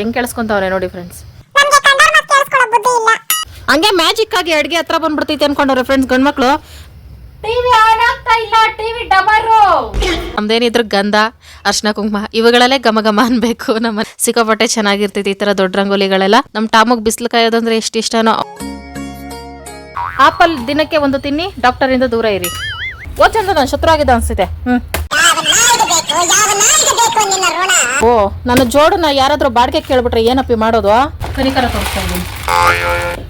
ಹೆಂಗ್ ಕೇಳಿಸ್ಕೊಂತವ್ರೆ ನೋಡಿ ಫ್ರೆಂಡ್ಸ್ ನಮ್ಗೆ ಕಂಡವ್ರ ಮಾತು ಬುದ್ಧಿ ಇಲ್ಲ. ಹಂಗೆ ಮ್ಯಾಜಿಕ್ ಆಗಿ ಅಡ್ಗೆ ಹತ್ರ ಬಂದ್ಬಿಡ್ತೈತಿ ಅನ್ಕೊಂಡವ್ರೆ ಫ್ರೆಂಡ್ಸ್ ಗಂಡ್ಮಕ್ಳು. ಟಿವಿ ಆನ್ ಆಗ್ತಾ ಇಲ್ಲ ಟಿವಿ ಡಬರು ನಮ್ದೇನಿದ್ರು ಗಂಧ ಅರ್ಶನ ಕುಂಕುಮ ಇವುಗಳಲ್ಲೇ ಘಮ ಘಮ ಅನ್ಬೇಕು. ನಮ್ಮ ಸಿಕ್ಕಾಪಟ್ಟೆ ಚೆನ್ನಾಗಿರ್ತೈತಿ ಈ ತರ ದೊಡ್ಡ ರಂಗೋಲಿಗಳೆಲ್ಲ. ನಮ್ ಟಾಮಗ್ ಬಿಸಿಲು ಕಾಯೋದಂದ್ರೆ ಎಷ್ಟು ಇಷ್ಟನೋ. ಆಪಲ್ ದಿನಕ್ಕೆ ಒಂದು ತಿನ್ನಿ ಡಾಕ್ಟರ್ ಇಂದ ದೂರ ಇರಿ. ಓ ಚಂದ ನಾನು ಶತ್ರು ಆಗಿದೆ ಅನ್ಸುತ್ತೆ. ಹ್ಮ್. ಓ ನನ್ನ ಜೋಡನ್ನ ಯಾರಾದ್ರೂ ಬಾಡಿಗೆ ಕೇಳ್ಬಿಟ್ರೆ ಏನಪ್ಪಿ ಮಾಡೋದು? ಕನಿಕರ ತೋರಿಸ್ತಾ ಇದ್ದೀನಿ.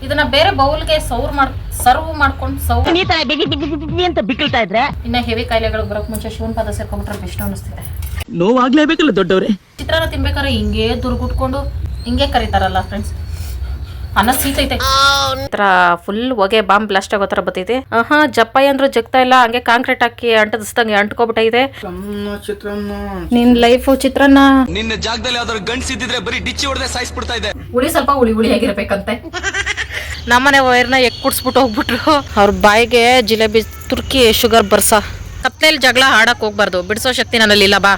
ಇದನ್ನ ಬೇರೆ ಬೌಲ್ಗೆ ಸೌರ್ ಮಾಡ್ ಸರ್ವ್ ಮಾಡ್ಕೊಂಡು ಸೌರ್ ಈ ತರ ಬಿಗಿ ಬಿಗಿ ಅಂತ ಬಿಕ್ಕಳ್ತಾ ಇದ್ರೆ? ಇನ್ನ ಹೆವಿ ಕಾಯಿಲೆಗಳು ಬರೋಕ್ ಮುಂಚೆ ಶಿವನ್ ಪಾದ ಸೇರ್ಕೊಂಡ್ಬಿಟ್ರೆ ಬೆಸ್ಟ್ ಅನಿಸ್ತಿದೆ ನೋವಾಗ್ಲೇಬೇಕಲ್ಲ ದೊಡ್ಡವ್ರೆ. ಚಿತ್ರಾನ್ನ ತಿನ್ಬೇಕಾದ್ರೆ ಹಿಂಗೆ ದುರ್ಗುಟ್ಕೊಂಡು ಹಿಂಗೆ ಕರೀತಾರಲ್ಲ ಫ್ರೆಂಡ್ಸ್ ಅನ್ನ ಸೀತೈತೆ ತರ ಫುಲ್ ಹೊಗೆ ಬಾಂಬ್ ಬ್ಲಾಸ್ಟ್ ಆಗೋತರ ಬತ್ತೈತೆ. ಆಹಾ ಜಪ್ಪಾಯಿ ಅಂದ್ರು ಜಗ್ತಾ ಇಲ್ಲ ಹಂಗೆ ಕಾಂಕ್ರೀಟ್ ಹಾಕಿ ಅಂಟದಿಸ್ದಂಗೆ ಅಂಟ್ಕೊಬಿಟ್ಟೈತೆ. ನಿನ್ ಲೈಫ್ ಚಿತ್ರಾನ್ನ. ನಿನ್ನ ಜಾಗದಲ್ಲಿ ಯಾವ್ದಾದ್ರು ಗಂಡ್ಸಿದ್ರೆ ಬರೀ ಡಿಚ್ಚಿ ಹೊಡೆದೇ ಸಾಯಿಸ್ಬಿಡ್ತಾ ಇದೆ. ಉಳಿ ಸ್ವಲ್ಪ ಉಳಿ ಹುಳಿ ಆಗಿರ್ಬೇಕಂತೆ ನಮ್ಮನೆ ವೈರ್ನ ಎಕ್ ಕುಡ್ಸ್ಬಿಟ್ಟು ಹೋಗ್ಬಿಟ್ರು. ಅವ್ರ ಬಾಯಿಗೆ ಜಿಲೇಬಿ ತುರ್ಕಿ ಶುಗರ್ ಬರ್ಸ. ಕತ್ಲೇಲಿ ಜಗಳ ಆಡಕ್ ಹೋಗ್ಬಾರ್ದು. ಬಿಡಿಸೋ ಶಕ್ತಿ ನನ್ನಲ್ಲಿ ಇಲ್ಲ ಬಾ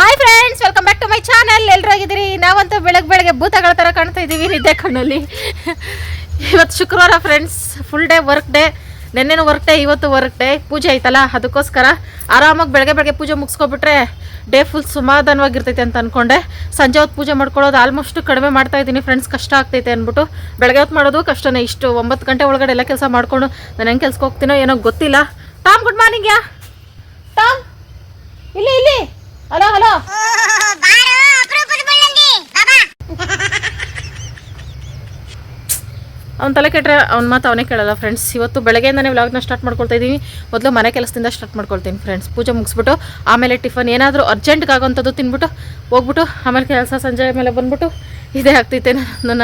hi friends welcome back to my channel ಎಲ್ಲರೂ ಆಗಿದ್ದೀರಿ ನಾವಂತೂ ಬೆಳಗ್ಗೆ ಬೆಳಗ್ಗೆ ಭೂತಗಳ ಥರ ಕಾಣ್ತಾ ಇದ್ದೀವಿ ನಿದ್ದೆ ಕಣ್ಣಲ್ಲಿ. ಇವತ್ತು ಶುಕ್ರವಾರ friends full day work day ನೆನ್ನೆನೂ work day ಇವತ್ತು ವರ್ಕ್ ಡೇ ಪೂಜೆ ಆಯ್ತಲ್ಲ, ಅದಕ್ಕೋಸ್ಕರ ಆರಾಮಾಗಿ ಬೆಳಗ್ಗೆ ಬೆಳಗ್ಗೆ ಪೂಜೆ ಮುಗಿಸ್ಕೊಬಿಟ್ರೆ ಡೇ ಫುಲ್ ಸಮಾಧಾನವಾಗಿರ್ತೈತೆ ಅಂತ ಅನ್ಕೊಂಡೆ. ಸಂಜೆ ಹೊತ್ತು ಪೂಜೆ ಮಾಡ್ಕೊಳ್ಳೋದು ಆಲ್ಮೋಸ್ಟ್ ಕಡಿಮೆ ಮಾಡ್ತಾ ಇದ್ದೀನಿ ಫ್ರೆಂಡ್ಸ್ ಕಷ್ಟ ಆಗ್ತೈತೆ ಅಂದ್ಬಿಟ್ಟು ಬೆಳಗ್ಗೆ ಹೊತ್ತು ಮಾಡೋದು ಕಷ್ಟನೇ, ಇಷ್ಟು ಒಂಬತ್ತು ಗಂಟೆ ಒಳಗಡೆ ಎಲ್ಲ ಕೆಲಸ ಮಾಡ್ಕೊಂಡು ನಾನು ಹೆಂಗೆ ಕೆಲ್ಸಕ್ಕೆ ಹೋಗ್ತೀನೋ ಏನೋ ಗೊತ್ತಿಲ್ಲ. ಟಾಮ್ ಗುಡ್ ಮಾರ್ನಿಂಗ್ ಯಾ? ಟಾಮ್ ಇಲ್ಲಿ ಇಲ್ಲಿ. Hello hello. ಅವ್ನು ತಲೆ ಕೆಟ್ಟರೆ ಅವ್ನ ಮಾತು ಅವನೇ ಕೇಳಲ್ಲ ಫ್ರೆಂಡ್ಸ್ ಇವತ್ತು ಬೆಳಗ್ಗೆಯಿಂದನೇ ವ್ಲಾಗ್ನ ಸ್ಟಾರ್ಟ್ ಮಾಡ್ಕೊಳ್ತಾ ಇದ್ದೀನಿ ಮೊದಲು ಮನೆ ಕೆಲಸದಿಂದ ಸ್ಟಾರ್ಟ್ ಮಾಡ್ಕೊಳ್ತೀನಿ ಫ್ರೆಂಡ್ಸ್ ಪೂಜೆ ಮುಗಿಸ್ಬಿಟ್ಟು, ಆಮೇಲೆ ಟಿಫನ್ ಏನಾದರೂ ಅರ್ಜೆಂಟ್ಗೆ ಆಗೋಂಥದ್ದು ತಿನ್ಬಿಟ್ಟು, ಹೋಗ್ಬಿಟ್ಟು, ಆಮೇಲೆ ಕೆಲಸ ಸಂಜೆ ಮೇಲೆ ಬಂದ್ಬಿಟ್ಟು, ಇದೇ ಆಗ್ತೈತೆ ನನ್ನ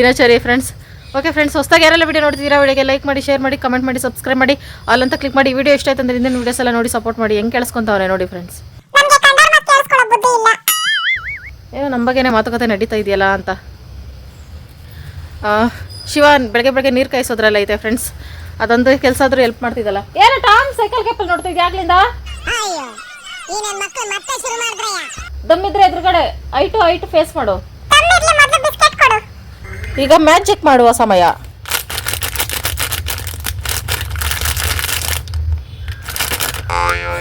ದಿನಚರಿ ಫ್ರೆಂಡ್ಸ್ ಓಕೆ ಫ್ರೆಂಡ್ಸ್ ಹೊಸದಾಗಿ ಯಾರೆಲ್ಲ ವಿಡಿಯೋ ನೋಡ್ತಿದ್ದೀರಾ ವಿಡಿಯೋಗೆ ಲೈಕ್ ಮಾಡಿ ಶೇರ್ ಮಾಡಿ ಕಮೆಂಟ್ ಮಾಡಿ ಸಬ್ಸ್ಕ್ರೈಬ್ ಮಾಡಿ, ಅಲ್ಲಂತ ಕ್ಲಿಕ್ ಮಾಡಿ. ವಿಡಿಯೋ ಇಷ್ಟ ಆಯ್ತು ಅಂದರೆ ಹಿಂದಿನ ವೀಡಿಯೋಸ್ ಎಲ್ಲ ನೋಡಿ ಸಪೋರ್ಟ್ ಮಾಡಿ. ಹೆಂಗೆ ಕೇಳಿಸ್ಕೊಂತವ್ರೆ ನೋಡಿ ಫ್ರೆಂಡ್ಸ್ ಏನೋ ನಮ್ಮ ಬಗ್ಗೆನೇ ಮಾತುಕತೆ ನಡೀತಾ ಇದೆಯಲ್ಲ ಅಂತ. ಶಿವ ಬೆಳಗ್ಗೆ ಬೆಳಗ್ಗೆ ನೀರು ಕಾಯಿಸೋದ್ರಲ್ಲ ಐತೆ ಫ್ರೆಂಡ್ಸ್ ಅದೊಂದು ಕೆಲಸ ಆದರೂ ಹೆಲ್ಪ್ ಮಾಡ್ತಿದ್ದಲ್ಲ ಏನೋ ಟಾಮ್ ಸೈಕಲ್ ಕೇಪಲ್ ಶುರು ಮಾಡಿದ್ರಯ್ಯ. ದಮ್ಮಿದ್ರೆ ಎದುರುಗಡೆ ಐಟು ಐಟು ಫೇಸ್ ಮಾಡು. ಈಗ ಮ್ಯಾಜಿಕ್ ಮಾಡುವ ಸಮಯ.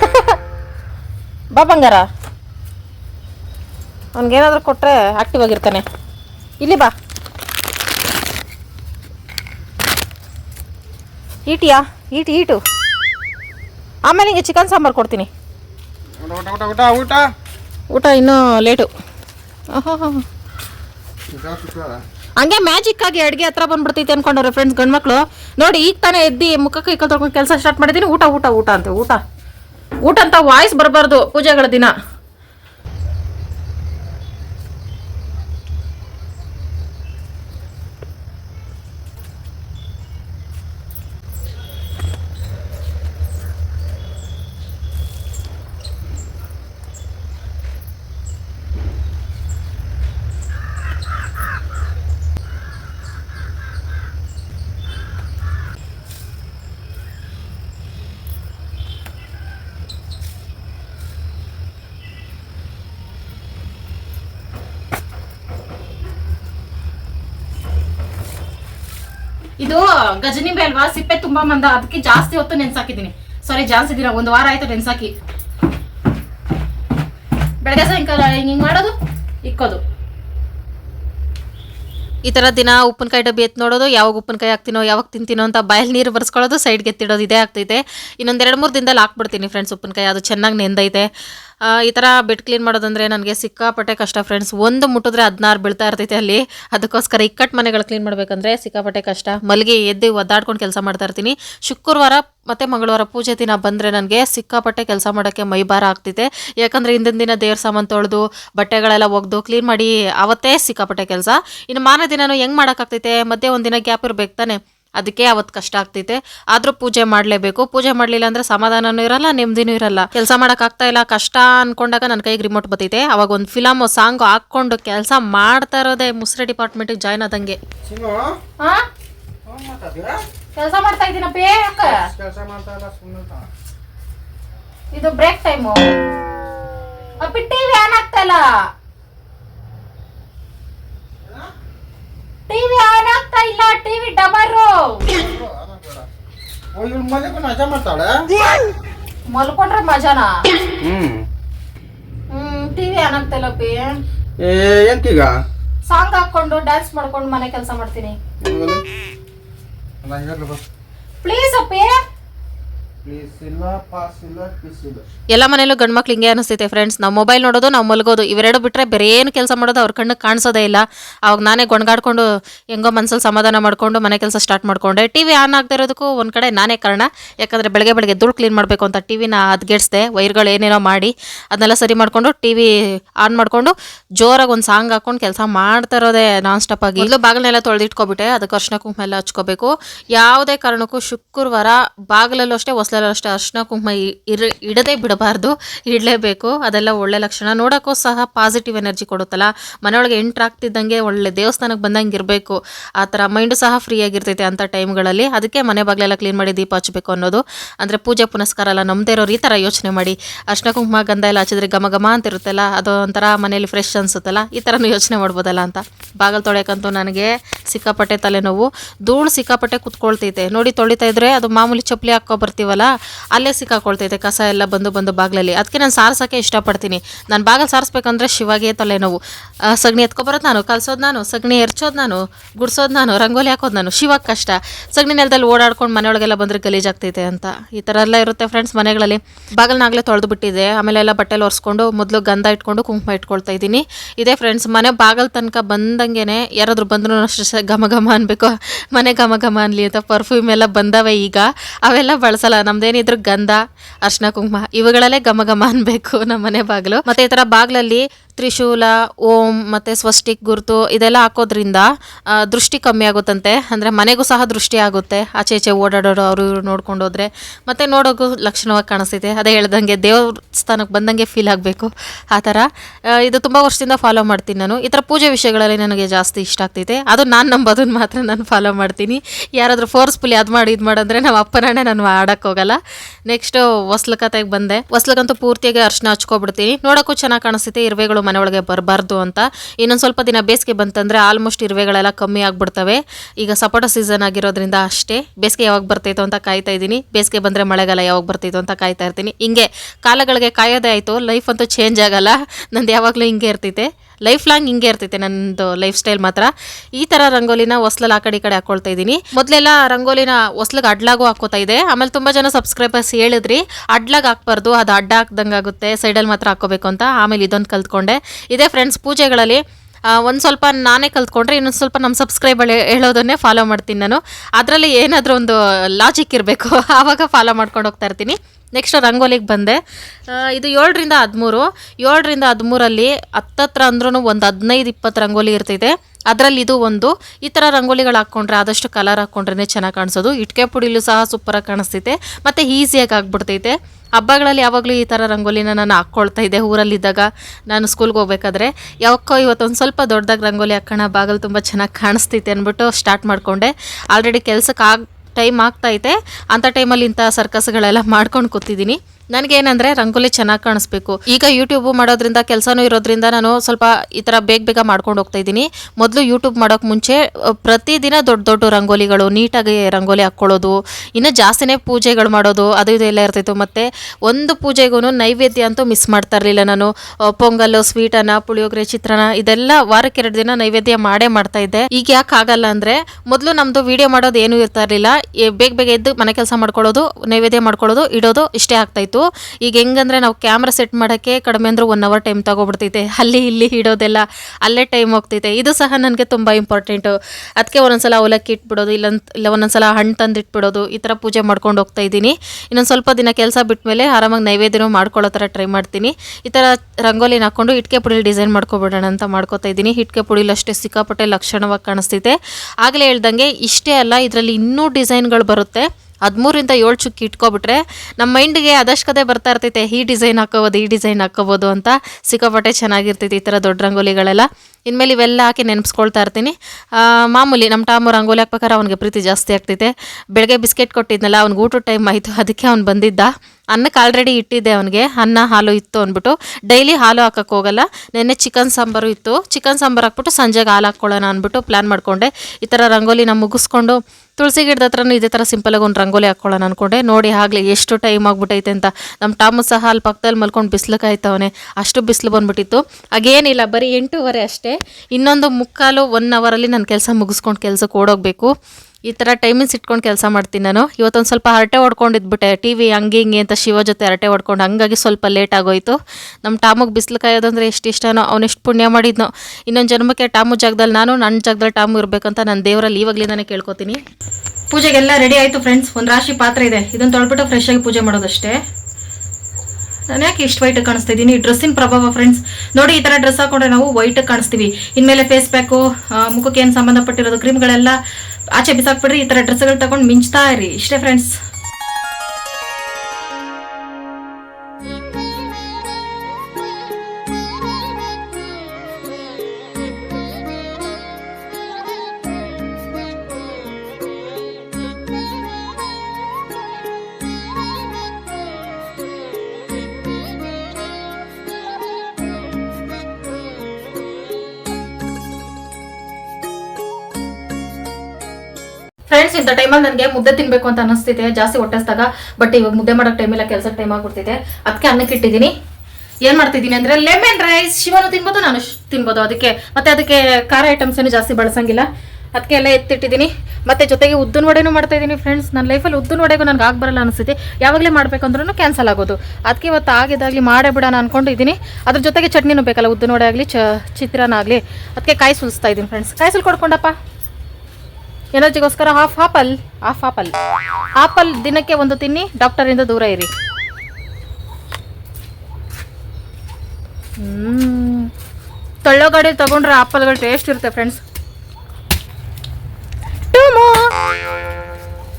ಬಾ ಬಂಗಾರ. ಅವ್ನಿಗೇನಾದ್ರೂ ಕೊಟ್ಟರೆ ಆಕ್ಟಿವ್ ಆಗಿರ್ತಾನೆ. ಇಲ್ಲಿ ಬಾ. ಈಟಿಯಾ? ಈಟಿ, ಈಟು. ಆಮೇಲೆ ಹಿಂಗೆ ಚಿಕನ್ ಸಾಂಬಾರು ಕೊಡ್ತೀನಿ. ಊಟ ಊಟ ಇನ್ನೂ ಲೇಟು ಹಂಗೆ ಮ್ಯಾಜಿಕ್ ಆಗಿ ಅಡುಗೆ ಹತ್ರ ಬಂದ್ಬಿಡ್ತೈತೆ ಅನ್ಕೊಂಡವ್ರೆ ಫ್ರೆಂಡ್ಸ್ ಗಂಡ್ಮಕ್ಳು. ನೋಡಿ, ಈಗ ತಾನೇ ಎದ್ದಿ ಮುಖ ಕೈ ತೊಳ್ಕೊಂಡು ಕೆಲಸ ಸ್ಟಾರ್ಟ್ ಮಾಡಿದ್ದೀನಿ ಊಟ ಊಟ ಊಟ ಅಂತ, ಊಟ. ಊಟ ಅಂತ ವಾಯ್ಸ್ ಬರಬಾರ್ದು ಪೂಜೆಗಳ ದಿನ ಇದು ಗಜನಿಂಬೆ ಅಲ್ವಾ? ಸಿಪ್ಪೆ ತುಂಬಾ ಮಂದ. ಅದಕ್ಕೆ ಜಾಸ್ತಿ ಹೊತ್ತು ನೆನ್ಸಾಕಿದ್ದೀನಿ. ಸಾರಿ ಜಾಸ್ತಿ ದಿನ. ಒಂದು ವಾರ ಆಯ್ತು ನೆನ್ಸಾಕಿ. ಬೆಳಗ್ಗೆ ಸಾಯಂಕಾಲ ಹಿಂಗ್ ಮಾಡೋದು? ಇಕ್ಕೋದು. ಈ ಥರ ದಿನ ಉಪ್ಪಿನಕಾಯಿ ಡಬ್ಬಿ ಎತ್ತು ನೋಡೋದು, ಯಾವಾಗ ಉಪ್ಪಿನಕಾಯಿ ಹಾಕ್ತೀನೋ, ಯಾವಾಗ ತಿಂತೀನೋ ಅಂತ ಬಾಯಲ್ಲಿ ನೀರು ಬರ್ಸ್ಕೊಳ್ಳೋದು ಸೈಡ್ಗೆ ಎತ್ತಿಡೋದು ಇದೇ ಆಗ್ತೈತೆ. ಇನ್ನೊಂದು ಎರಡು ಮೂರು ದಿನದಲ್ಲಿ ಹಾಕ್ಬಿಡ್ತೀನಿ ಫ್ರೆಂಡ್ಸ್ ಉಪ್ಪಿನಕಾಯಿ. ಅದು ಚೆನ್ನಾಗಿ ನೆಂದೈತೆ. ಈ ಥರ ಬೆಡ್ ಕ್ಲೀನ್ ಮಾಡೋದಂದ್ರೆ ನನಗೆ ಸಿಕ್ಕಾಪಟ್ಟೆ ಕಷ್ಟ ಫ್ರೆಂಡ್ಸ್ ಒಂದು ಮುಟ್ಟಿದ್ರೆ ಹದಿನಾರು ಬೀಳ್ತಾ ಇರ್ತೈತೆ ಅಲ್ಲಿ. ಅದಕ್ಕೋಸ್ಕರ ಇಕ್ಕಟ್ಟು ಮನೆಗಳು ಕ್ಲೀನ್ ಮಾಡಬೇಕಂದ್ರೆ ಸಿಕ್ಕಾಪಟ್ಟೆ ಕಷ್ಟ. ಮಲ್ಲಿಗೆ ಎದ್ದು ಒದ್ದಾಡ್ಕೊಂಡು ಕೆಲಸ ಮಾಡ್ತಾ ಇರ್ತೀನಿ. ಶುಕ್ರವಾರ ಮತ್ತು ಮಂಗಳವಾರ ಪೂಜೆ ದಿನ ಬಂದರೆ ನನಗೆ ಸಿಕ್ಕಾಪಟ್ಟೆ ಕೆಲಸ ಮಾಡೋಕ್ಕೆ ಮೈಭಾರ ಆಗ್ತೈತೆ ಯಾಕಂದರೆ ಹಿಂದಿನ ದಿನ ದೇವ್ರ ಸಾಮಾನು ತೊಳೆದು, ಬಟ್ಟೆಗಳೆಲ್ಲ ಒಗೆದು ಕ್ಲೀನ್ ಮಾಡಿ ಅವತ್ತೇ ಸಿಕ್ಕಾಪಟ್ಟೆ ಕೆಲಸ. ಇನ್ನು ಮಾರನೇ ದಿನನೂ ಹೆಂಗೆ ಮಾಡೋಕ್ಕಾಗ್ತೈತೆ ಮಧ್ಯೆ ದಿನ ಗ್ಯಾಪ್ ಇರಬೇಕು ತಾನೆ. ಅದಕ್ಕೆ ಅವತ್ತು ಕಷ್ಟ ಆಗ್ತೈತೆ. ಆದ್ರೂ ಪೂಜೆ ಮಾಡಲೇಬೇಕು. ಪೂಜೆ ಮಾಡಲಿಲ್ಲ ಅಂದ್ರೆ ಸಮಾಧಾನನೂ ಇರಲ್ಲ ನೆಮ್ಮದಿನೂ ಇರಲ್ಲ. ಕೆಲಸ ಮಾಡಕ್ ಆಗ್ತಾ ಇಲ್ಲ ಕಷ್ಟ ಅನ್ಕೊಂಡಾಗ ನನ್ನ ಕೈಗೆ ರಿಮೋಟ್ ಬತ್ತೈತೆ. ಅವಾಗ ಒಂದು ಫಿಲಮ್ ಸಾಂಗ್ ಹಾಕೊಂಡು ಕೆಲಸ ಮಾಡ್ತಾ ಇರೋದೇ ಮುಸ್ರೆ ಡಿಪಾರ್ಟ್ಮೆಂಟಿಗೆ ಜಾಯ್ನ್ ಆದಂಗೆ. ಕೆಲಸ ಮಾಡ್ತಾ ಇದ್ದೀನಪ್ಪ ಕೆಲಸ ಮಾಡ್ತಾ ಇಲ್ಲ ಸುಮ್ಮನೆ ಇದು ಬ್ರೇಕ್ ಟೈಮು ಟಿವಿ ಆನ್ ಆಗ್ತಾ ಇಲ್ಲ. ಟಿವಿ ಆನ್ ಆಗ್ತಾ ಇಲ್ಲ ಟಿವಿ ಡಬರು ಓ ಇವ್ಳು ಮನೆಗೂ ನಜಾ ಮಾಡ್ತಾಳೆ ಮಲ್ಕೊಂಡ್ರೆ ಮಜಾನ? ಹ್ಮ್. ಹ್ಮ್ ಟಿವಿ ಆನ್ ಆಗ್ತಾ ಇಲ್ಲ ಅಪ್ಪಿ. ಏ ಎಂತೀಗ ಸಾಂಗ್ ಹಾಕೊಂಡು ಡ್ಯಾನ್ಸ್ ಮಾಡ್ಕೊಂಡು ಮನೆ ಕೆಲಸ ಮಾಡ್ತೀನಿ. ಪ್ಲೀಸ್ ಅಪ್ಪಿ ಪ್ಲೀಸ್ ಇಲ್ಲ ಪಾಸ್ ಇಲ್ಲ ಪಿಸ್ ಇಲ್ಲ ಎಲ್ಲ ಮನೇಲೂ ಗಂಡು ಮಕ್ಳು ಹಿಂಗೆ ಅನಿಸ್ತೈತೆ ಫ್ರೆಂಡ್ಸ್ ನಾವು ಮೊಬೈಲ್ ನೋಡೋದು, ನಾವು ಮಲಗೋದು, ಇವೆರಡು ಬಿಟ್ಟರೆ ಬೇರೆ ಏನು ಕೆಲಸ ಮಾಡೋದು ಅವ್ರ ಕಣ್ಣಿಗೆ ಕಾಣಿಸೋದೇ ಇಲ್ಲ. ಅವಾಗ ನಾನೇ ಗೊಣಗಾಡ್ಕೊಂಡು ಹೆಂಗೋ ಮನ್ಸಲ್ಲಿ ಸಮಾಧಾನ ಮಾಡಿಕೊಂಡು ಮನೆ ಕೆಲಸ ಸ್ಟಾರ್ಟ್ ಮಾಡ್ಕೊಂಡೆ. ಟಿ ವಿ ಆನ್ ಆಗದೆ ಇರೋದಕ್ಕೂ ಒಂದು ಕಡೆ ನಾನೇ ಕಾರಣ. ಯಾಕಂದರೆ ಬೆಳಗ್ಗೆ ಬೆಳಗ್ಗೆ ಧೂಳು ಕ್ಲೀನ್ ಮಾಡಬೇಕು ಅಂತ ಟಿ ವಿನ ವೈರ್ಗಳು ಏನೇನೋ ಮಾಡಿ, ಅದನ್ನೆಲ್ಲ ಸರಿ ಮಾಡಿಕೊಂಡು ಟಿ ವಿ ಆನ್ ಮಾಡಿಕೊಂಡು ಜೋರಾಗಿ ಒಂದು ಸಾಂಗ್ ಹಾಕೊಂಡು ಕೆಲಸ ಮಾಡ್ತಾ ಇರೋದೇ ನಾನ್ ಸ್ಟಾಪ್ ಆಗಿ ಇಲ್ಲೂ ಬಾಗಿಲನ್ನೆಲ್ಲ ತೊಳೆದಿಟ್ಕೊಬಿಟ್ಟೆ ಅದಕ್ಕೆ ಅರ್ಶನ ಕುಂಕುಮ ಎಲ್ಲ ಹಚ್ಕೋಬೇಕು. ಯಾವುದೇ ಕಾರಣಕ್ಕೂ ಶುಕ್ರವಾರ ಬಾಗಿಲಲ್ಲೂ ಅಷ್ಟೇ ಹೊಸ್ಲಲ್ಲೂ ಅಷ್ಟೇ, ಅರ್ಶಿನ ಕುಂಕುಮ ಇರ, ಇಡದೇ ಬಿಡಬಾರ್ದು, ಇಡಲೇಬೇಕು. ಅದೆಲ್ಲ ಒಳ್ಳೆ ಲಕ್ಷಣ. ನೋಡೋಕ್ಕೂ ಸಹ ಪಾಸಿಟಿವ್ ಎನರ್ಜಿ ಕೊಡುತ್ತಲ್ಲ. ಮನೆಯೊಳಗೆ ಎಂಟ್ರ್ ಆಗ್ತಿದ್ದಂಗೆ ಒಳ್ಳೆ ದೇವಸ್ಥಾನಕ್ಕೆ ಬಂದಂಗೆ ಇರಬೇಕು. ಆ ಥರ ಮೈಂಡು ಸಹ ಫ್ರೀ ಆಗಿರ್ತೈತೆ ಅಂಥ ಟೈಮ್ಗಳಲ್ಲಿ ಅದಕ್ಕೆ ಮನೆ ಬಾಗಿಲೆಲ್ಲ ಕ್ಲೀನ್ ಮಾಡಿ ದೀಪ ಹಚ್ಚಬೇಕು ಅನ್ನೋದು. ಅಂದರೆ ಪೂಜೆ, ಪುನಸ್ಕಾರ ಎಲ್ಲ ನಮ್ಮದೇ ಇರೋರು ಈ ಥರ ಯೋಚನೆ ಮಾಡಿ. ಅರ್ಶಿನ ಕುಂಕುಮ ಗಂಧ ಎಲ್ಲ ಹಚ್ಚಿದ್ರೆ ಘಮ ಅಂತ ಇರುತ್ತಲ್ಲ, ಅದು ಒಂಥರ ಮನೇಲಿ ಫ್ರೆಶ್ ಅನಿಸುತ್ತಲ್ಲ, ಈ ಥರನೂ ಯೋಚನೆ ಮಾಡ್ಬೋದಲ್ಲ ಅಂತ. ಬಾಗಿಲು ತೊಳೆಯಕ್ಕಂತೂ ನನಗೆ ಸಿಕ್ಕಾಪಟ್ಟೆ ತಲೆನೋವು. ಧೂಳು ಸಿಕ್ಕಾಪಟ್ಟೆ ಕುತ್ಕೊಳ್ತೈತೆ. ನೋಡಿ ತೊಳಿತಾ ಇದ್ರೆ ಅದು ಮಾಮೂಲಿ ಚಪ್ಪಲಿ ಹಾಕೋ ಬರ್ತೀವಲ್ಲ ಅಲ್ಲೇ ಸಿಕ್ಕಾಕೊಳ್ತೈತೆ, ಕಸ ಎಲ್ಲ ಬಂದು ಬಂದು ಬಾಗಿಲಲ್ಲಿ. ಅದಕ್ಕೆ ನಾನು ಸಾರಿಸೋಕ್ಕೆ ಇಷ್ಟಪಡ್ತೀನಿ. ನಾನು ಬಾಗಿಲು ಸಾರಿಸ್ಬೇಕಂದ್ರೆ ಶಿವಾಗೆ ತಲೆನೋವು. ನೋವು ಸಗಣಿ ಎತ್ಕೊಬರೋದು ನಾನು, ಕಲ್ಸೋದು ನಾನು, ಸಗಣಿ ಎರ್ಚೋದು ನಾನು, ಗುಡ್ಸೋದು ನಾನು, ರಂಗೋಲಿ ಹಾಕೋದು ನಾನು, ಶಿವಾಗ ಕಷ್ಟ. ಸಗಣಿ ನೆಲದಲ್ಲಿ ಓಡಾಡ್ಕೊಂಡು ಮನೆಯೊಳಗೆಲ್ಲ ಬಂದರೆ ಗಲೀಜಾಗ್ತೈತೆ ಅಂತ. ಈ ಥರ ಎಲ್ಲ ಇರುತ್ತೆ ಫ್ರೆಂಡ್ಸ್ ಮನೆಗಳಲ್ಲಿ. ಬಾಗಿಲನ್ನಾಗಲೇ ತೊಳೆದು ಬಿಟ್ಟಿದೆ ಆಮೇಲೆ ಎಲ್ಲ ಬಟ್ಟೆಲಿ ಒರೆಸ್ಕೊಂಡು ಮೊದಲು ಗಂಧ ಇಟ್ಕೊಂಡು ಕುಂಕುಮ ಇಟ್ಕೊಳ್ತಾ ಇದ್ದೀನಿ. ಇದೇ ಫ್ರೆಂಡ್ಸ್ ಮನೆ ಬಾಗಿಲು ತನಕ ಬಂದಂಗೆನೆ ಯಾರಾದರೂ ಬಂದರೂ ಅಷ್ಟೇ ಘಮ ಘಮ ಅನ್ಬೇಕು. ಮನೆ ಘಮ ಘಮ ಅನ್ಲಿ ಅಂತ ಪರ್ಫ್ಯೂಮ್ ಎಲ್ಲ ಬಂದವೆ ಈಗ. ಅವೆಲ್ಲ ಬಳಸಲ್ಲ. ನಮ್ದೇನಿದ್ರು ಗಂಧ ಅರ್ಶನ ಕುಂಕುಮ, ಇವುಗಳಲ್ಲೇ ಘಮ ಘಮ ಅನ್ಬೇಕು ನಮ್ಮ ಮನೆ ಬಾಗಿಲು. ಮತ್ತೆ ಈ ತರ ಬಾಗ್ಲಲ್ಲಿ ತ್ರಿಶೂಲ, ಓಂ, ಮತ್ತೆ ಸ್ವಸ್ಟಿಕ್ ಗುರುತು ಇದೆಲ್ಲ ಹಾಕೋದ್ರಿಂದ ದೃಷ್ಟಿ ಕಮ್ಮಿ ಆಗುತ್ತಂತೆ. ಅಂದರೆ ಮನೆಗೂ ಸಹ ದೃಷ್ಟಿ ಆಗುತ್ತೆ. ಆಚೆ ಈಚೆ ಓಡಾಡೋರು, ಅವರು ಇವರು ನೋಡ್ಕೊಂಡು ಹೋದ್ರೆ. ಮತ್ತೆ ನೋಡೋಕ್ಕೂ ಲಕ್ಷಣವಾಗಿ ಕಾಣಿಸ್ತೈತೆ. ಅದೇ ಹೇಳ್ದಂಗೆ ದೇವಸ್ಥಾನಕ್ಕೆ ಬಂದಂಗೆ ಫೀಲ್ ಆಗಬೇಕು. ಆ ಥರ ಇದು ತುಂಬ ವರ್ಷದಿಂದ ಫಾಲೋ ಮಾಡ್ತೀನಿ ನಾನು. ಈ ಥರ ಪೂಜೆ ವಿಷಯಗಳಲ್ಲಿ ನನಗೆ ಜಾಸ್ತಿ ಇಷ್ಟ ಆಗ್ತೈತೆ. ಅದು ನಾನು ನಂಬೋದನ್ನು ಮಾತ್ರ ನಾನು ಫಾಲೋ ಮಾಡ್ತೀನಿ. ಯಾರಾದರೂ ಫೋರ್ಸ್ಫುಲಿ ಅದು ಮಾಡಿ, ಇದು ಮಾಡಂದ್ರೆ ನಮ್ಮ ಅಪ್ಪನೇ ನಾನು ಆಡಕ್ಕೆ ಹೋಗಲ್ಲ ನೆಕ್ಸ್ಟು ಹೊಸ್ಲಕತೆಗೆ ಬಂದೆ. ಹೊಸ್ಲಕ್ಕಂತೂ ಪೂರ್ತಿಯಾಗಿ ಅರ್ಶನ ಹಚ್ಕೊಬಿಡ್ತೀನಿ. ನೋಡೋಕ್ಕೂ ಚೆನ್ನಾಗಿ ಕಾಣಿಸುತ್ತೆ ಇರುವೆಗಳು ಮನೆಯೊಳಗೆ ಬರಬಾರ್ದು ಅಂತ. ಇನ್ನೊಂದು ಸ್ವಲ್ಪ ದಿನ ಬೇಸಿಗೆ ಬಂತಂದ್ರೆ ಆಲ್ಮೋಸ್ಟ್ ಇರುವೆಗಳೆಲ್ಲ ಕಮ್ಮಿ ಆಗಿಬಿಡ್ತವೆ. ಈಗ ಸಪೋಟ ಸೀಸನ್ ಆಗಿರೋದ್ರಿಂದ ಅಷ್ಟೇ. ಬೇಸಿಗೆ ಯಾವಾಗ ಬರ್ತೈತೋ ಅಂತ ಕಾಯ್ತಾ ಇದ್ದೀನಿ. ಬೇಸಿಗೆ ಬಂದರೆ ಮಳೆಗಾಲ ಯಾವಾಗ ಬರ್ತೈತೋ ಅಂತ ಕಾಯ್ತಾ ಇರ್ತೀನಿ. ಹಿಂಗೆ ಕಾಲಗಳಿಗೆ ಕಾಯೋದೇ ಆಯಿತು. ಲೈಫ್ ಅಂತೂ ಚೇಂಜ್ ಆಗಲ್ಲ. ನಂದು ಯಾವಾಗಲೂ ಹಿಂಗೆ ಇರ್ತೈತೆ ಲೈಫ್ ಲಾಂಗ್ ಹಿಂಗೆ ಇರ್ತೈತೆ ನನ್ನದು ಲೈಫ್ ಸ್ಟೈಲ್ ಮಾತ್ರ. ಈ ಥರ ರಂಗೋಲಿನ ಹೊಸ್ಲಲ್ಲಿ ಆ ಕಡೆ ಈ ಕಡೆ ಹಾಕೊಳ್ತಾ ಇದ್ದೀನಿ. ಮೊದಲೆಲ್ಲ ರಂಗೋಲಿನ ಹೊಸ್ಲಿಗೆ ಅಡ್ಲಾಗೂ ಹಾಕೋತಾ ಇದೆ. ಆಮೇಲೆ ತುಂಬ ಜನ ಸಬ್ಸ್ಕ್ರೈಬರ್ಸ್ ಹೇಳಿದ್ರಿ, ಅಡ್ಲಾಗ್ ಹಾಕ್ಬಾರ್ದು, ಅದು ಅಡ್ಡ ಹಾಕ್ದಂಗೆ ಆಗುತ್ತೆ ಸೈಡಲ್ಲಿ ಮಾತ್ರ ಹಾಕೋಬೇಕು ಅಂತ. ಆಮೇಲೆ ಇದೊಂದು ಕಲ್ತ್ಕೊಂಡೆ. ಇದೇ ಫ್ರೆಂಡ್ಸ್ ಪೂಜೆಗಳಲ್ಲಿ ಒಂದು ಸ್ವಲ್ಪ ನಾನೇ ಕಲ್ತ್ಕೊಂಡ್ರೆ ಇನ್ನೊಂದು ಸ್ವಲ್ಪ ನಮ್ಮ ಸಬ್ಸ್ಕ್ರೈಬರ್ ಹೇಳೋದನ್ನೇ ಫಾಲೋ ಮಾಡ್ತೀನಿ ನಾನು. ಅದರಲ್ಲಿ ಏನಾದರೂ ಒಂದು ಲಾಜಿಕ್ ಇರಬೇಕು ಆವಾಗ ಫಾಲೋ ಮಾಡ್ಕೊಂಡು ಹೋಗ್ತಾ ಇರ್ತೀನಿ. ನೆಕ್ಸ್ಟ್ ರಂಗೋಲಿಗೆ ಬಂದೆ. ಇದು ಏಳರಿಂದ ಹದಿಮೂರು. ಏಳರಿಂದ ಹದಿಮೂರಲ್ಲಿ ಹತ್ತತ್ರ ಅಂದ್ರೂ ಒಂದು ಹದಿನೈದು ಇಪ್ಪತ್ತು ರಂಗೋಲಿ ಇರ್ತೈತೆ. ಅದರಲ್ಲಿ ಇದು ಒಂದು ಈ ಥರ ರಂಗೋಲಿಗಳು ಹಾಕ್ಕೊಂಡ್ರೆ ಆದಷ್ಟು ಕಲರ್ ಹಾಕ್ಕೊಂಡ್ರೆ ಚೆನ್ನಾಗಿ ಕಾಣಿಸೋದು. ಇಟ್ಕೆ ಪುಡಿಲೂ ಸಹ ಸೂಪರಾಗಿ ಕಾಣಿಸ್ತೈತೆ ಮತ್ತು ಈಸಿಯಾಗಿ ಆಗ್ಬಿಡ್ತೈತೆ. ಹಬ್ಬಗಳಲ್ಲಿ ಯಾವಾಗಲೂ ಈ ಥರ ರಂಗೋಲಿನ ನಾನು ಹಾಕ್ಕೊಳ್ತಾ ಇದ್ದೆ ಊರಲ್ಲಿದ್ದಾಗ. ನಾನು ಸ್ಕೂಲ್ಗೆ ಹೋಗ್ಬೇಕಾದ್ರೆ ಯಾವಕ್ಕೋ ಇವತ್ತೊಂದು ಸ್ವಲ್ಪ ದೊಡ್ಡದಾಗಿ ರಂಗೋಲಿ ಹಾಕೋಣ, ಬಾಗಲು ತುಂಬ ಚೆನ್ನಾಗಿ ಕಾಣಿಸ್ತೈತೆ ಅಂದ್ಬಿಟ್ಟು ಸ್ಟಾರ್ಟ್ ಮಾಡಿಕೊಂಡೆ. ಆಲ್ರೆಡಿ ಕೆಲಸಕ್ಕೆ ಆಗ ಟೈಮ್ ಆಗ್ತೈತೆ ಅಂಥ ಟೈಮಲ್ಲಿ ಇಂಥ ಸರ್ಕಸ್ಗಳೆಲ್ಲ ಮಾಡ್ಕೊಂಡು ಕೂತಿದ್ದೀನಿ. ನನಗೇನಂದರೆ ರಂಗೋಲಿ ಚೆನ್ನಾಗಿ ಕಾಣಿಸ್ಬೇಕು. ಈಗ ಯೂಟ್ಯೂಬ್ ಮಾಡೋದ್ರಿಂದ, ಕೆಲಸನೂ ಇರೋದ್ರಿಂದ ನಾನು ಸ್ವಲ್ಪ ಈ ಥರ ಬೇಗ ಬೇಗ ಮಾಡ್ಕೊಂಡು ಹೋಗ್ತಾ ಇದ್ದೀನಿ. ಮೊದಲು ಯೂಟ್ಯೂಬ್ ಮಾಡೋಕೆ ಮುಂಚೆ ಪ್ರತಿದಿನ ದೊಡ್ಡ ದೊಡ್ಡ ರಂಗೋಲಿಗಳು, ನೀಟಾಗಿ ರಂಗೋಲಿ ಹಾಕ್ಕೊಳ್ಳೋದು, ಇನ್ನು ಜಾಸ್ತಿನೇ ಪೂಜೆಗಳು ಮಾಡೋದು, ಅದು ಇದು ಎಲ್ಲ ಇರ್ತಿತ್ತು. ಮತ್ತು ಒಂದು ಪೂಜೆಗೂ ನೈವೇದ್ಯ ಅಂತೂ ಮಿಸ್ ಮಾಡ್ತಾ ಇರಲಿಲ್ಲ ನಾನು. ಪೊಂಗಲ್ಲು ಸ್ವೀಟನ್ನ ಪುಳಿಯೋಗರೆ, ಚಿತ್ರಾನ್ನ, ಇದೆಲ್ಲ ವಾರಕ್ಕೆ ಎರಡು ದಿನ ನೈವೇದ್ಯ ಮಾಡೇ ಮಾಡ್ತಾ ಇದ್ದೆ. ಈಗ ಯಾಕೆ ಆಗಲ್ಲ ಅಂದರೆ, ಮೊದಲು ನಮ್ಮದು ವಿಡಿಯೋ ಮಾಡೋದು ಏನೂ ಇರ್ತಾ ಇರಲಿಲ್ಲ. ಬೇಗ ಬೇಗ ಎದ್ದು ಮನೆ ಕೆಲಸ ಮಾಡ್ಕೊಳ್ಳೋದು, ನೈವೇದ್ಯ ಮಾಡ್ಕೊಳ್ಳೋದು, ಇಡೋದು ಇಷ್ಟೇ ಆಗ್ತಾಯಿತ್ತು ಈಗ ಹೆಂಗಂದ್ರೆ ನಾವು ಕ್ಯಾಮ್ರಾ ಸೆಟ್ ಮಾಡೋಕ್ಕೆ ಕಡಿಮೆ ಅಂದ್ರೆ ಒನ್ ಅವರ್ ಟೈಮ್ ತಗೊಬಿಡ್ತೈತೆ. ಅಲ್ಲಿ ಇಲ್ಲಿ ಇಡೋದೆಲ್ಲ ಅಲ್ಲೇ ಟೈಮ್ ಹೋಗ್ತೈತೆ. ಇದು ಸಹ ನನಗೆ ತುಂಬ ಇಂಪಾರ್ಟೆಂಟು ಅದಕ್ಕೆ ಒಂದೊಂದ್ಸಲ ಅವಲಕ್ಕಿ ಇಟ್ಬಿಡೋದು ಇಲ್ಲ ಇಲ್ಲ ಒಂದೊಂದ್ಸಲ ಹಣ್ಣು ತಂದು ಇಟ್ಬಿಡೋದು ಈ ಥರ ಪೂಜೆ ಮಾಡ್ಕೊಂಡು ಹೋಗ್ತಾ ಇದ್ದೀನಿ. ಇನ್ನೊಂದು ಸ್ವಲ್ಪ ದಿನ ಕೆಲಸ ಬಿಟ್ಮೇಲೆ ಆರಾಮಾಗಿ ನೈವೇದ್ಯನೂ ಮಾಡ್ಕೊಳ್ಳೋ ಥರ ಟ್ರೈ ಮಾಡ್ತೀನಿ. ಈ ಥರ ರಂಗೋಲಿನ ಹಾಕ್ಕೊಂಡು ಇಟ್ಕೆ ಪುಡಿಲಿ ಡಿಸೈನ್ ಮಾಡ್ಕೊಬಿಡೋಣ ಅಂತ ಮಾಡ್ಕೋತಾ ಇದ್ದೀನಿ. ಇಟ್ಕೆ ಪುಡಿಲಿ ಅಷ್ಟೇ ಸಿಕ್ಕಾಪಟ್ಟೆ ಲಕ್ಷಣವಾಗಿ ಕಾಣಿಸ್ತೈತೆ ಆಗಲೇ ಹೇಳ್ದಂಗೆ ಇಷ್ಟೇ ಅಲ್ಲ, ಇದರಲ್ಲಿ ಇನ್ನೂ ಡಿಸೈನ್ಗಳು ಬರುತ್ತೆ. ಹದಿಮೂರಿಂದ ಏಳು ಚುಕ್ಕಿ ಇಟ್ಕೊಬಿಟ್ರೆ ನಮ್ಮ ಮೈಂಡ್ಗೆ ಅದಷ್ಟು ಬರ್ತಾ ಇರ್ತೈತೆ, ಈ ಡಿಸೈನ್ ಹಾಕೋಬೋದು, ಈ ಡಿಸೈನ್ ಹಾಕೋಬೋದು ಅಂತ ಸಿಕ್ಕಾಪಟ್ಟೆ ಚೆನ್ನಾಗಿರ್ತೈತೆ ಈ ಥರ ದೊಡ್ಡ ರಂಗೋಲಿಗಳೆಲ್ಲ. ಇನ್ಮೇಲೆ ಇವೆಲ್ಲ ಹಾಕಿ ನೆನೆಸ್ಕೊಳ್ತಾ ಇರ್ತೀನಿ. ಮಾಮೂಲಿ ನಮ್ಮ ಟಾಮು ರಂಗೋಲಿ ಹಾಕ್ಬೇಕಾದ್ರೆ ಅವ್ನಿಗೆ ಪ್ರೀತಿ ಜಾಸ್ತಿ ಆಗ್ತೈತೆ. ಬೆಳಗ್ಗೆ ಬಿಸ್ಕೆಟ್ ಕೊಟ್ಟಿದ್ನಲ್ಲ, ಅವ್ನಿಗೆ ಊಟದ ಟೈಮ್ ಆಯಿತು, ಅದಕ್ಕೆ ಅವ್ನು ಬಂದಿದ್ದ. ಅನ್ನಕ್ಕೆ ಆಲ್ರೆಡಿ ಇಟ್ಟಿದ್ದೆ ಅವನಿಗೆ, ಅನ್ನ ಹಾಲು ಇತ್ತು ಅಂದ್ಬಿಟ್ಟು. ಡೈಲಿ ಹಾಲು ಹಾಕಕ್ಕೆ ಹೋಗಲ್ಲ, ನೆನ್ನೆ ಚಿಕನ್ ಸಾಂಬಾರು ಇತ್ತು. ಚಿಕನ್ ಸಾಂಬಾರು ಹಾಕ್ಬಿಟ್ಟು ಸಂಜೆಗೆ ಹಾಲು ಹಾಕ್ಕೊಳ್ಳೋಣ ಅಂದ್ಬಿಟ್ಟು ಪ್ಲ್ಯಾನ್ ಮಾಡಿಕೊಂಡೆ. ಈ ಥರ ರಂಗೋಲಿನ ಮುಗಿಸ್ಕೊಂಡು, ತುಳಸಿ ಗಿಡದ ಹತ್ರನೂ ಇದೇ ಥರ ಸಿಂಪಲಾಗಿ ಒಂದು ರಂಗೋಲಿ ಹಾಕ್ಕೊಳ್ಳೋಣ ಅಂದ್ಕೊಂಡೆ ನೋಡಿ ಆಗಲಿ ಎಷ್ಟು ಟೈಮ್ ಆಗ್ಬಿಟ್ಟೈತೆ ಅಂತ. ನಮ್ಮ ಟಾಮು ಸಹ ಅಲ್ಲಿ ಪಕ್ಕದಲ್ಲಿ ಮಲ್ಕೊಂಡು ಬಿಸಿಲು ಕಾಯ್ತವನೆ ಅಷ್ಟು ಬಿಸಿಲು ಬಂದ್ಬಿಟ್ಟಿತ್ತು. ಆಗೇನಿಲ್ಲ ಬರೀ ಎಂಟೂವರೆ ಅಷ್ಟೇ. ಇನ್ನೊಂದು ಮುಕ್ಕಾಲು ಒನ್ ಅವರಲ್ಲಿ ನಾನು ಕೆಲಸ ಮುಗಿಸ್ಕೊಂಡು ಕೆಲಸಕ್ಕೆ ಓಡೋಗಬೇಕು. ಈ ಥರ ಟೈಮಿಂಗ್ಸ್ ಇಟ್ಕೊಂಡು ಕೆಲಸ ಮಾಡ್ತೀನಿ ನಾನು. ಇವತ್ತೊಂದು ಸ್ವಲ್ಪ ಹರಟೆ ಹೊಡ್ಕೊಂಡಿದ್ಬಿಟ್ಟೆ. ಟಿ ವಿ ಹಂಗೆ ಹಿಂಗೆ ಅಂತ ಶಿವ ಜೊತೆ ಹರಟೆ ಹೊಡ್ಕೊಂಡು ಹಂಗಾಗಿ ಸ್ವಲ್ಪ ಲೇಟ್ ಆಗೋಯ್ತು. ನಮ್ಮ ಟಾಮುಗೆ ಬಿಸಿಲು ಕಾಯೋದಂದ್ರೆ ಎಷ್ಟು ಇಷ್ಟನೋ ಅವನೆಷ್ಟು ಪುಣ್ಯ ಮಾಡಿದ್ನೋ. ಇನ್ನೊಂದು ಜನ್ಮಕ್ಕೆ ಟಾಮು ಜಾಗದಲ್ಲಿ ನಾನು ನನ್ನ ಜಾಗದಲ್ಲಿ ಟಾಮು ಇರಬೇಕಂತ ನನ್ನ ದೇವರಲ್ಲಿ ಇವಾಗಲಿಂದಾನೆ ಕೇಳ್ಕೊತೀನಿ. ಪೂಜೆಗೆಲ್ಲ ರೆಡಿ ಆಯಿತು ಫ್ರೆಂಡ್ಸ್ ಒಂದು ರಾಶಿ ಪಾತ್ರೆ ಇದೆ. ಇದನ್ನು ತೊಳ್ಬಿಟ್ಟು ಫ್ರೆಶ್ ಆಗಿ ಪೂಜೆ ಮಾಡೋದಷ್ಟೇ. ನಾನು ಯಾಕೆ ಇಷ್ಟು ವೈಟ್ ಕಾಣಿಸ್ತಾ ಇದ್ದೀನಿ ಡ್ರೆಸ್ಸಿನ ಪ್ರಭಾವ ಫ್ರೆಂಡ್ಸ್ ನೋಡಿ, ಈ ತರ ಡ್ರೆಸ್ ಹಾಕೊಂಡ್ರೆ ನಾವು ವೈಟ್ ಕಾಣಿಸ್ತೀವಿ. ಇನ್ಮೇಲೆ ಫೇಸ್ ಪ್ಯಾಕು ಮುಖಕ್ಕೆ ಏನು ಸಂಬಂಧಪಟ್ಟಿರೋದು ಕ್ರೀಮ್ಗಳೆಲ್ಲ ಆಚೆ ಬಿಸಾಕ್ಬಿಡ್ರಿ, ಈ ತರ ಡ್ರೆಸ್ಗಳು ತಗೊಂಡು ಮಿಂಚ್ತಾ ಇರಿ. ಇಷ್ಟೇ ಫ್ರೆಂಡ್ಸ್ ಫ್ರೆಂಡ್ಸ್ ಇಂಥ ಟೈಮಲ್ಲಿ ನನಗೆ ಮುದ್ದೆ ತಿನ್ಬೇಕು ಅಂತ ಅನಿಸ್ತಿದೆ ಜಾಸ್ತಿ ಹೊಟ್ಟೆಸ್ದಾಗ. ಬಟ್ ಇವಾಗ ಮುದ್ದೆ ಮಾಡೋಕೆ ಟೈಮ್ ಇಲ್ಲ ಕೆಲಸಕ್ಕೆ ಟೈಮ್ ಆಗ್ಬಿಡ್ತಿದೆ. ಅದಕ್ಕೆ ಅನ್ನಕ್ಕೆ ಇಟ್ಟಿದ್ದೀನಿ. ಏನು ಮಾಡ್ತಿದ್ದೀನಿ ಅಂದರೆ ಲೆಮನ್ ರೈಸ್ ಶಿವನು ತಿನ್ಬೋದು, ನಾನು ತಿನ್ಬೋದು ಅದಕ್ಕೆ. ಮತ್ತು ಅದಕ್ಕೆ ಖಾರ ಐಟಮ್ಸ್ ಏನು ಜಾಸ್ತಿ ಬಳಸಂಗಿಲ್ಲ. ಅದಕ್ಕೆ ಎಲ್ಲ ಎತ್ತಿಟ್ಟಿದ್ದೀನಿ. ಮತ್ತು ಜೊತೆಗೆ ಉದ್ದಿನ ವಡೆನೂ ಮಾಡ್ತಾ ಇದ್ದೀನಿ ಫ್ರೆಂಡ್ಸ್ ನನ್ನ ಲೈಫಲ್ಲಿ ಉದ್ದಿನ ವಡೆಗೂ ನನಗೆ ಆಗ ಬರಲ್ಲ ಅನಿಸುತ್ತೆ ಯಾವಾಗಲೇ ಮಾಡಬೇಕಂದ್ರೂ ಕ್ಯಾನ್ಸಲ್ ಆಗೋದು. ಅದಕ್ಕೆ ಇವತ್ತು ಆಗಿದ್ದಾಗಲಿ ಮಾಡೇ ಬಿಡೋಣ ಅಂದ್ಕೊಂಡಿದ್ದೀನಿ ಅದ್ರ ಜೊತೆಗೆ ಚಟ್ನಿನೂ ಬೇಕಲ್ಲ, ಉದ್ದಿನ ವಡೆ ಆಗಲಿ, ಚ ಚಿತ್ರಾನ್ನ ಆಗಲಿ. ಅದಕ್ಕೆ ಕಾಯಿ ಸುಲಿಸ್ತಾ ಇದ್ದೀನಿ ಫ್ರೆಂಡ್ಸ್ ಕಾಯಿ ಸುಲ್ಕೊಡ್ಕೊಂಡಪ್ಪ. ಎನರ್ಜಿಗೋಸ್ಕರ half apple half apple apple ದಿನಕ್ಕೆ ಒಂದು ತಿನ್ನಿ ಡಾಕ್ಟರಿಂದ ದೂರ ಇರಿ. ತಳ್ಳೋಗಾಡಿ ತಗೊಂಡ್ರೆ ಆಪಲ್ಗಳು ಟೇಸ್ಟ್ ಇರುತ್ತೆ ಫ್ರೆಂಡ್ಸ್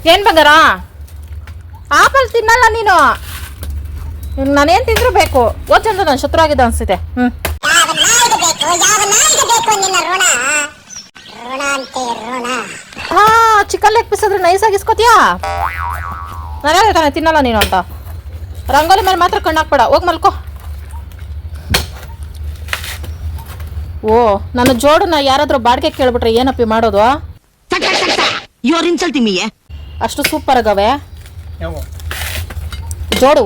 ಏನ್ ಬಂಗಾರ ಆಪಲ್ ತಿನ್ನಲ್ಲ ನೀನು. ನಾನೇನ್ ತಿಂದ್ರು ಬೇಕು. ಓದ್ ನನ್ ಶತ್ರು ಆಗಿದೆ ಅನ್ಸುತ್ತೆ. ಹ್ಮ್. ಋಣ? ಋಣ ಅಂತೆ ಋಣ. ಹಾ ಚಿಕನ್ ಲೆಗ್ ಪೀಸ್ ಆದ್ರೆ ನೈಸ್ ಆಗಿ ಇಸ್ಕೋತೀಯಾ? ನಾನು ಹೇಳ್ತಾನೆ ತಿನ್ನಲ್ಲ ನೀನು ಅಂತ. ರಂಗೋಲಿ ಮೇಲೆ ಮಾತ್ರ ಕಣ್ಣು ಹಾಕ್ಬೇಡ ಹೋಗಿ ಮಲ್ಕೋ. ಓ ನನ್ನ ಜೋಡನ್ನ ಯಾರಾದ್ರೂ ಬಾಡಿಗೆ ಕೇಳ್ಬಿಟ್ರೆ ಏನಪ್ಪಿ ಮಾಡೋದು ಅಷ್ಟು ಸೂಪರ್ ಆಗವೆ. ಜೋಡು.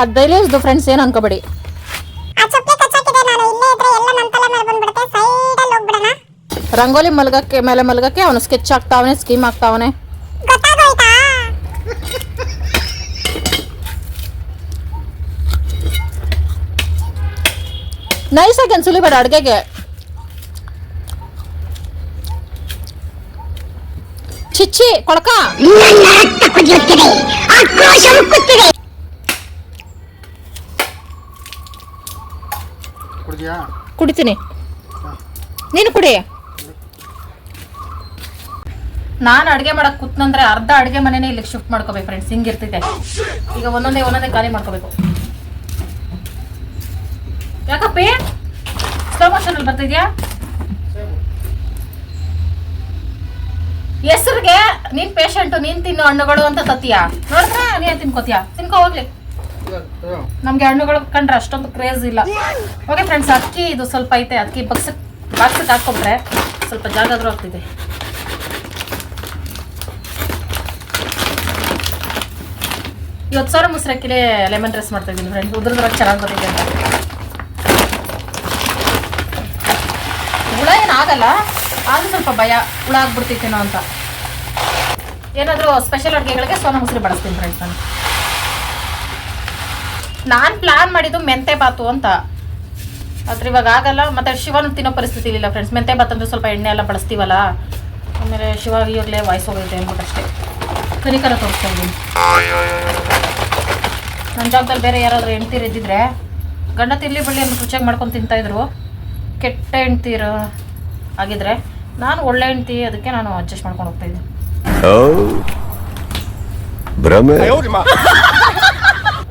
ಅದು ಡೈಲಿ ಫ್ರೆಂಡ್ಸ್ ಏನು ಅನ್ಕೋಬೇಡಿ. ರಂಗೋಲಿ ಮಲಗಕ್ಕೆ ಮೇಲೆ ಮಲ್ಗಕ್ಕೆ ಅವನು ಸ್ಕೆಚ್ ಆಗ್ತಾವನೆ ಸ್ಕೀಮ್ ಆಗ್ತಾವನೆ. ಗೊತ್ತಾಗೋಯ್ತಾ ನೈಸಾಗಿ ಅನ್ಸಲಿ ಬೇಡ ಅಡುಗೆಗೆ. ಚಿಚ್ಚಿ ಕೊಳಕ. ಕುಡಿತೀನಿ. ನೀನು ಕುಡಿ. ನಾನು ಅಡುಗೆ ಮಾಡಕ್ಕೆ ಕೂತ್ನಂದ್ರೆ ಅರ್ಧ ಅಡುಗೆ ಮನೆನೇ ಇಲ್ಲಿಗೆ ಶಿಫ್ಟ್ ಮಾಡ್ಕೋಬೇಕು ಫ್ರೆಂಡ್ಸ್ ಹಿಂಗಿರ್ತೈತೆ ಈಗ ಒಂದೊಂದೇ ಒಂದೊಂದೇ ಖಾಲಿ ಮಾಡ್ಕೋಬೇಕು. ಯಾಕಪ್ಪ? ಸ್ಲೋ ಮೋಷನಲ್ಲಿ ಬರ್ತಿದ್ಯಾ? ಹೆಸರಿಗೆ ನೀನ್ ಪೇಷಂಟು ನೀನ್ ತಿನ್ನು ಹಣ್ಣುಗಳು ಅಂತ ತತ್ತೀಯಾ ನೋಡಿದ್ರೆ ನೀನ್ ತಿನ್ಕೋತೀಯಾ? ತಿನ್ಕೋ, ಹೋಗ್ಲಿ. ನಮ್ಗೆ ಹಣ್ಣುಗಳು ಕಂಡ್ರೆ ಅಷ್ಟೊಂದು ಕ್ರೇಜ್ ಇಲ್ಲ. ಓಕೆ ಫ್ರೆಂಡ್ಸ್ ಅಕ್ಕಿ ಇದು ಸ್ವಲ್ಪ ಐತೆ. ಅಕ್ಕಿ ಬಕ್ಸ್ ಬಾಕ್ಸಕ್ಕೆ ಹಾಕೊಂಡ್ರೆ ಸ್ವಲ್ಪ ಜಾಗ ಆದ್ರೂ ಆಗ್ತಿದೆ ಇವತ್ತು ಸಾವಿರ ಮುಸ್ರಕ್ಕಿಲೆ ಲೆಮನ್ ರೈಸ್ ಮಾಡ್ತಾ ಇದ್ದೀನಿ ಫ್ರೆಂಡ್ಸ್ ಉದ್ರದ್ರಾಗ ಚೆನ್ನಾಗಿ ಬರುತ್ತೆ ಅಂತ. ಹುಳ ಏನಾಗಲ್ಲ ಆದ್ರೂ ಸ್ವಲ್ಪ ಭಯ, ಹುಳ ಆಗ್ಬಿಡ್ತಿತ್ತೇನೋ ಅಂತ. ಏನಾದರೂ ಸ್ಪೆಷಲ್ ಅಡುಗೆಗಳಿಗೆ ಸೋನ ಮೊಸರು ಬಳಸ್ತೀನಿ ಫ್ರೆಂಡ್ಸ್ ನಾನು. ನಾನು ಪ್ಲ್ಯಾನ್ ಮಾಡಿದ್ದು ಮೆಂತೆ ಬಾತು ಅಂತ. ಆದ್ರೆ ಇವಾಗ ಆಗಲ್ಲ, ಮತ್ತೆ ಶಿವನ ತಿನ್ನೋ ಪರಿಸ್ಥಿತಿ ಇಲ್ಲ ಫ್ರೆಂಡ್ಸ್ ಮೆಂತೆ ಬಾತ್ ಅಂದ್ರೆ ಸ್ವಲ್ಪ ಎಣ್ಣೆ ಎಲ್ಲ ಬಳಸ್ತೀವಲ್ಲ ಆಮೇಲೆ ಶಿವ ಇವಾಗಲೇ ವಾಯ್ಸ್ ಹೋಗೈತೆ ಅಂದ್ಬಿಟ್ಟು ಅಷ್ಟೇ. ಕನಿಕರ ತೋರಿಸ್ತಾ ಇದ್ದೀನಿ ನನ್ನ ಜಾಗದಲ್ಲಿ ಬೇರೆ ಯಾರಾದರೂ ಹೆಂಡ್ತಿರು ಇದ್ದಿದ್ರೆ ಗಂಡ ತಿರ್ಲಿ ಬಳ್ಳಿ ಅಂತ ರುಚಿಯಾಗಿ ಮಾಡ್ಕೊಂಡು ತಿಂತಾಯಿದ್ರು ಕೆಟ್ಟ ಹೆಣ್ತೀರು ಆಗಿದ್ರೆ ನಾನು ಒಳ್ಳೆ ಹೆಂಡ್ತಿ ಅದಕ್ಕೆ ನಾನು ಅಡ್ಜಸ್ಟ್ ಮಾಡ್ಕೊಂಡು ಹೋಗ್ತಾ ಇದ್ದೆ.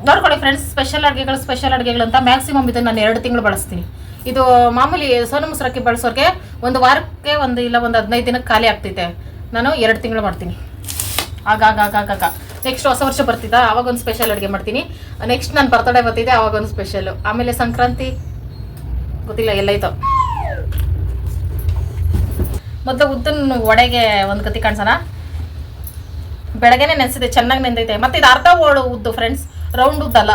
ನೋಡ್ಕೊಳ್ಳಿ ಫ್ರೆಂಡ್ಸ್ ಸ್ಪೆಷಲ್ ಅಡುಗೆಗಳು ಸ್ಪೆಷಲ್ ಅಡುಗೆಗಳು ಅಂತ ಮ್ಯಾಕ್ಸಿಮಮ್ ಇದನ್ನು ನಾನು ಎರಡು ತಿಂಗಳು ಬಳಸ್ತೀನಿ. ಇದು ಮಾಮೂಲಿ ಸೋನು ಮುಸ್ರಕ್ಕೆ ಬಳಸೋರಿಗೆ ಒಂದು ವಾರಕ್ಕೆ ಒಂದು ಇಲ್ಲ ಒಂದು ಹದಿನೈದು ದಿನಕ್ಕೆ ಖಾಲಿ ಆಗ್ತೈತೆ. ನಾನು ಎರಡು ತಿಂಗಳು ಮಾಡ್ತೀನಿ. ಆಗ ಆಗಾಗ ಆಗ ಆಗ ನೆಕ್ಸ್ಟ್ ಹೊಸ ವರ್ಷ ಬರ್ತಿದ್ದ ಅವಾಗ ಒಂದು ಸ್ಪೆಷಲ್ ಅಡುಗೆ ಮಾಡ್ತೀನಿ. ನೆಕ್ಸ್ಟ್ ನನ್ನ ಬರ್ತಡೇ ಬರ್ತಿದ್ದೆ ಅವಾಗ ಒಂದು ಸ್ಪೆಷಲ್ ಆಮೇಲೆ ಸಂಕ್ರಾಂತಿ? ಗೊತ್ತಿಲ್ಲ, ಎಲ್ಲೈತೋ. ಮೊದಲು ಉದ್ದನ್ನು ಒಡೆಗೆ ಒಂದು ಕತಿ ಕಾಣಿಸೋಣ. ಬೆಳಗ್ಗೆನೆ ನೆನೆಸಿದೆ, ಚೆನ್ನಾಗಿ ನೆಂದೈತೆ. ಮತ್ತೆ ಇದು ಅರ್ಧ ಓಳು ಉದ್ದು ಫ್ರೆಂಡ್ಸ್ ರೌಂಡ್ ಉದ್ದಲ್ಲ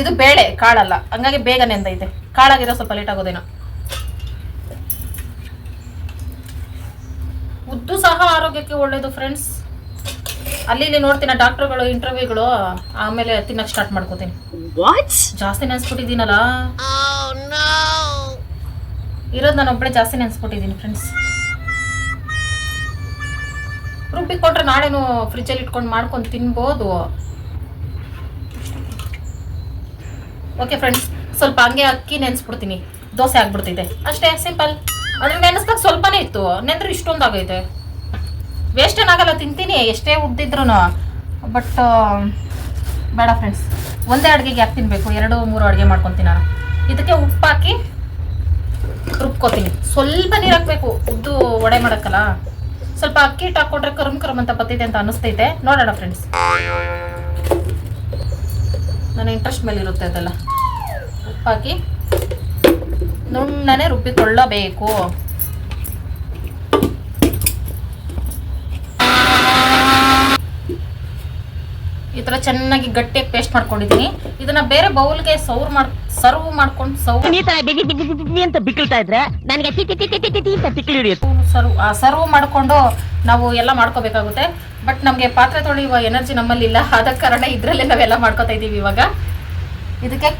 ಇದು ಬೇಳೆ, ಕಾಳಲ್ಲ. ಹಂಗಾಗಿ ಬೇಗ ನೆಂದೈತೆ. ಕಾಳಾಗಿರೋ ಸ್ವಲ್ಪ ಲೇಟ್ ಆಗೋದೇನೋ. ಉದ್ದು ಸಹ ಆರೋಗ್ಯಕ್ಕೆ ಒಳ್ಳೆಯದು ಫ್ರೆಂಡ್ಸ್ ಅಲ್ಲಿ ಇಲ್ಲಿ ನೋಡ್ತೀನಿ ಡಾಕ್ಟರ್ಗಳು ಇಂಟರ್ವ್ಯೂಗಳು ಆಮೇಲೆ ತಿನ್ನಕ್ ಸ್ಟಾರ್ಟ್ ಮಾಡ್ಕೋತೀನಿ. ವಾಟ್ ಜಾಸ್ತಿ ನೆನ್ಸ್ಬಿಟ್ಟಿದ್ದೀನಲ್ಲ? ಇರೋದು ನಾನು ಒಬ್ಬಳೇ ಜಾಸ್ತಿ ನೆನ್ಸ್ಬಿಟ್ಟಿದ್ದೀನಿ ಫ್ರೆಂಡ್ಸ್ ರುಬ್ಬಿ ಕೊಟ್ರೆ ನಾಳೆನು ಫ್ರಿಜ್ಜಲ್ಲಿ ಇಟ್ಕೊಂಡು ಮಾಡ್ಕೊಂಡು ತಿನ್ಬೋದು. ಓಕೆ ಫ್ರೆಂಡ್ಸ್ ಸ್ವಲ್ಪ ಹಂಗೆ ಅಕ್ಕಿ ನೆನ್ಸ್ಬಿಡ್ತೀನಿ. ದೋಸೆ ಆಗ್ಬಿಡ್ತಿದೆ. ಅಷ್ಟೇ ಸಿಂಪಲ್ ಅದ್ರ ನೆನೆಸ್ದಾಗ ಸ್ವಲ್ಪನೇ ಇತ್ತು. ನೆಂದ್ರೆ ಇಷ್ಟೊಂದು ಆಗೈತೆ ವೇಸ್ಟ್ ಏನಾಗಲ್ಲ, ತಿಂತೀನಿ. ಎಷ್ಟೇ ಉದ್ದಿದ್ರು ಬಟ್ ಬೇಡ ಫ್ರೆಂಡ್ಸ್ ಒಂದೇ ಅಡುಗೆಗೆ ಯಾಕೆ ತಿನ್ನಬೇಕು ಎರಡು, ಮೂರು ಅಡುಗೆ ಮಾಡ್ಕೊತೀನಿ ನಾನು. ಇದಕ್ಕೆ ಉಪ್ಪು ಹಾಕಿ ರುಬ್ಕೋತೀನಿ. ಸ್ವಲ್ಪ ನೀರು ಹಾಕಬೇಕು. ಉದ್ದು ವಡೆ ಮಾಡೋಕ್ಕಲ್ಲ. ಸ್ವಲ್ಪ ಅಕ್ಕಿ ಹಿಟ್ಟು ಹಾಕ್ಕೊಟ್ರೆ ಕರುಮ್ ಕರುಮ್ ಅಂತ ಬತ್ತಿದೆ ಅಂತ ಅನಿಸ್ತೈತೆ ನೋಡೋಣ ಫ್ರೆಂಡ್ಸ್ ನನ್ನ ಇಂಟ್ರೆಸ್ಟ್ ಮೇಲೆ ಇರುತ್ತೆ ಅದೆಲ್ಲ. ಉಪ್ಪು ಹಾಕಿ ನುಣ್ಣನೆ ರುಬ್ಬಿಕೊಳ್ಳಬೇಕು. ಥರ ಚೆನ್ನಾಗಿ ಗಟ್ಟಿಯಾಗಿ ಪೇಸ್ಟ್ ಮಾಡ್ಕೊಂಡಿದ್ದೀನಿ. ಇದನ್ನ ಬೇರೆ ಬೌಲ್ಗೆ ಸೌರ್ ಮಾಡ್ ಸರ್ವ್ ಮಾಡ್ಕೊಂಡು ಸೌರ್ ಈ ತರ ಬಿಗಿ ಬಿಗಿ ಬಿಗಿ ಬಿಗಿ ಅಂತ ಬಿಕ್ಕಳ್ತಾ ಇದ್ರೆ ನನಗೆ ಟಿ ಟಿ ಟಿ ಟಿ ಟಿ ಟಿ ಅಂತ ತಿಕ್ಕಳಿ ಹಿಡಿಯುತ್ತೆ. ಸರ್ವ್ ಸರ್ವ್ ಮಾಡಿಕೊಂಡು ನಾವು ಎಲ್ಲ ಮಾಡ್ಕೋಬೇಕಾಗುತ್ತೆ. ಬಟ್ ನಮಗೆ ಪಾತ್ರೆ ತೊಳೆಯುವ ಎನರ್ಜಿ ನಮ್ಮಲ್ಲಿ ಇಲ್ಲ. ಆದ ಕಾರಣ ಇದರಲ್ಲೇ ನಾವೆಲ್ಲ ಮಾಡ್ಕೋತಾ ಇದ್ದೀವಿ ಇವಾಗ. ಇದಕ್ಕೆ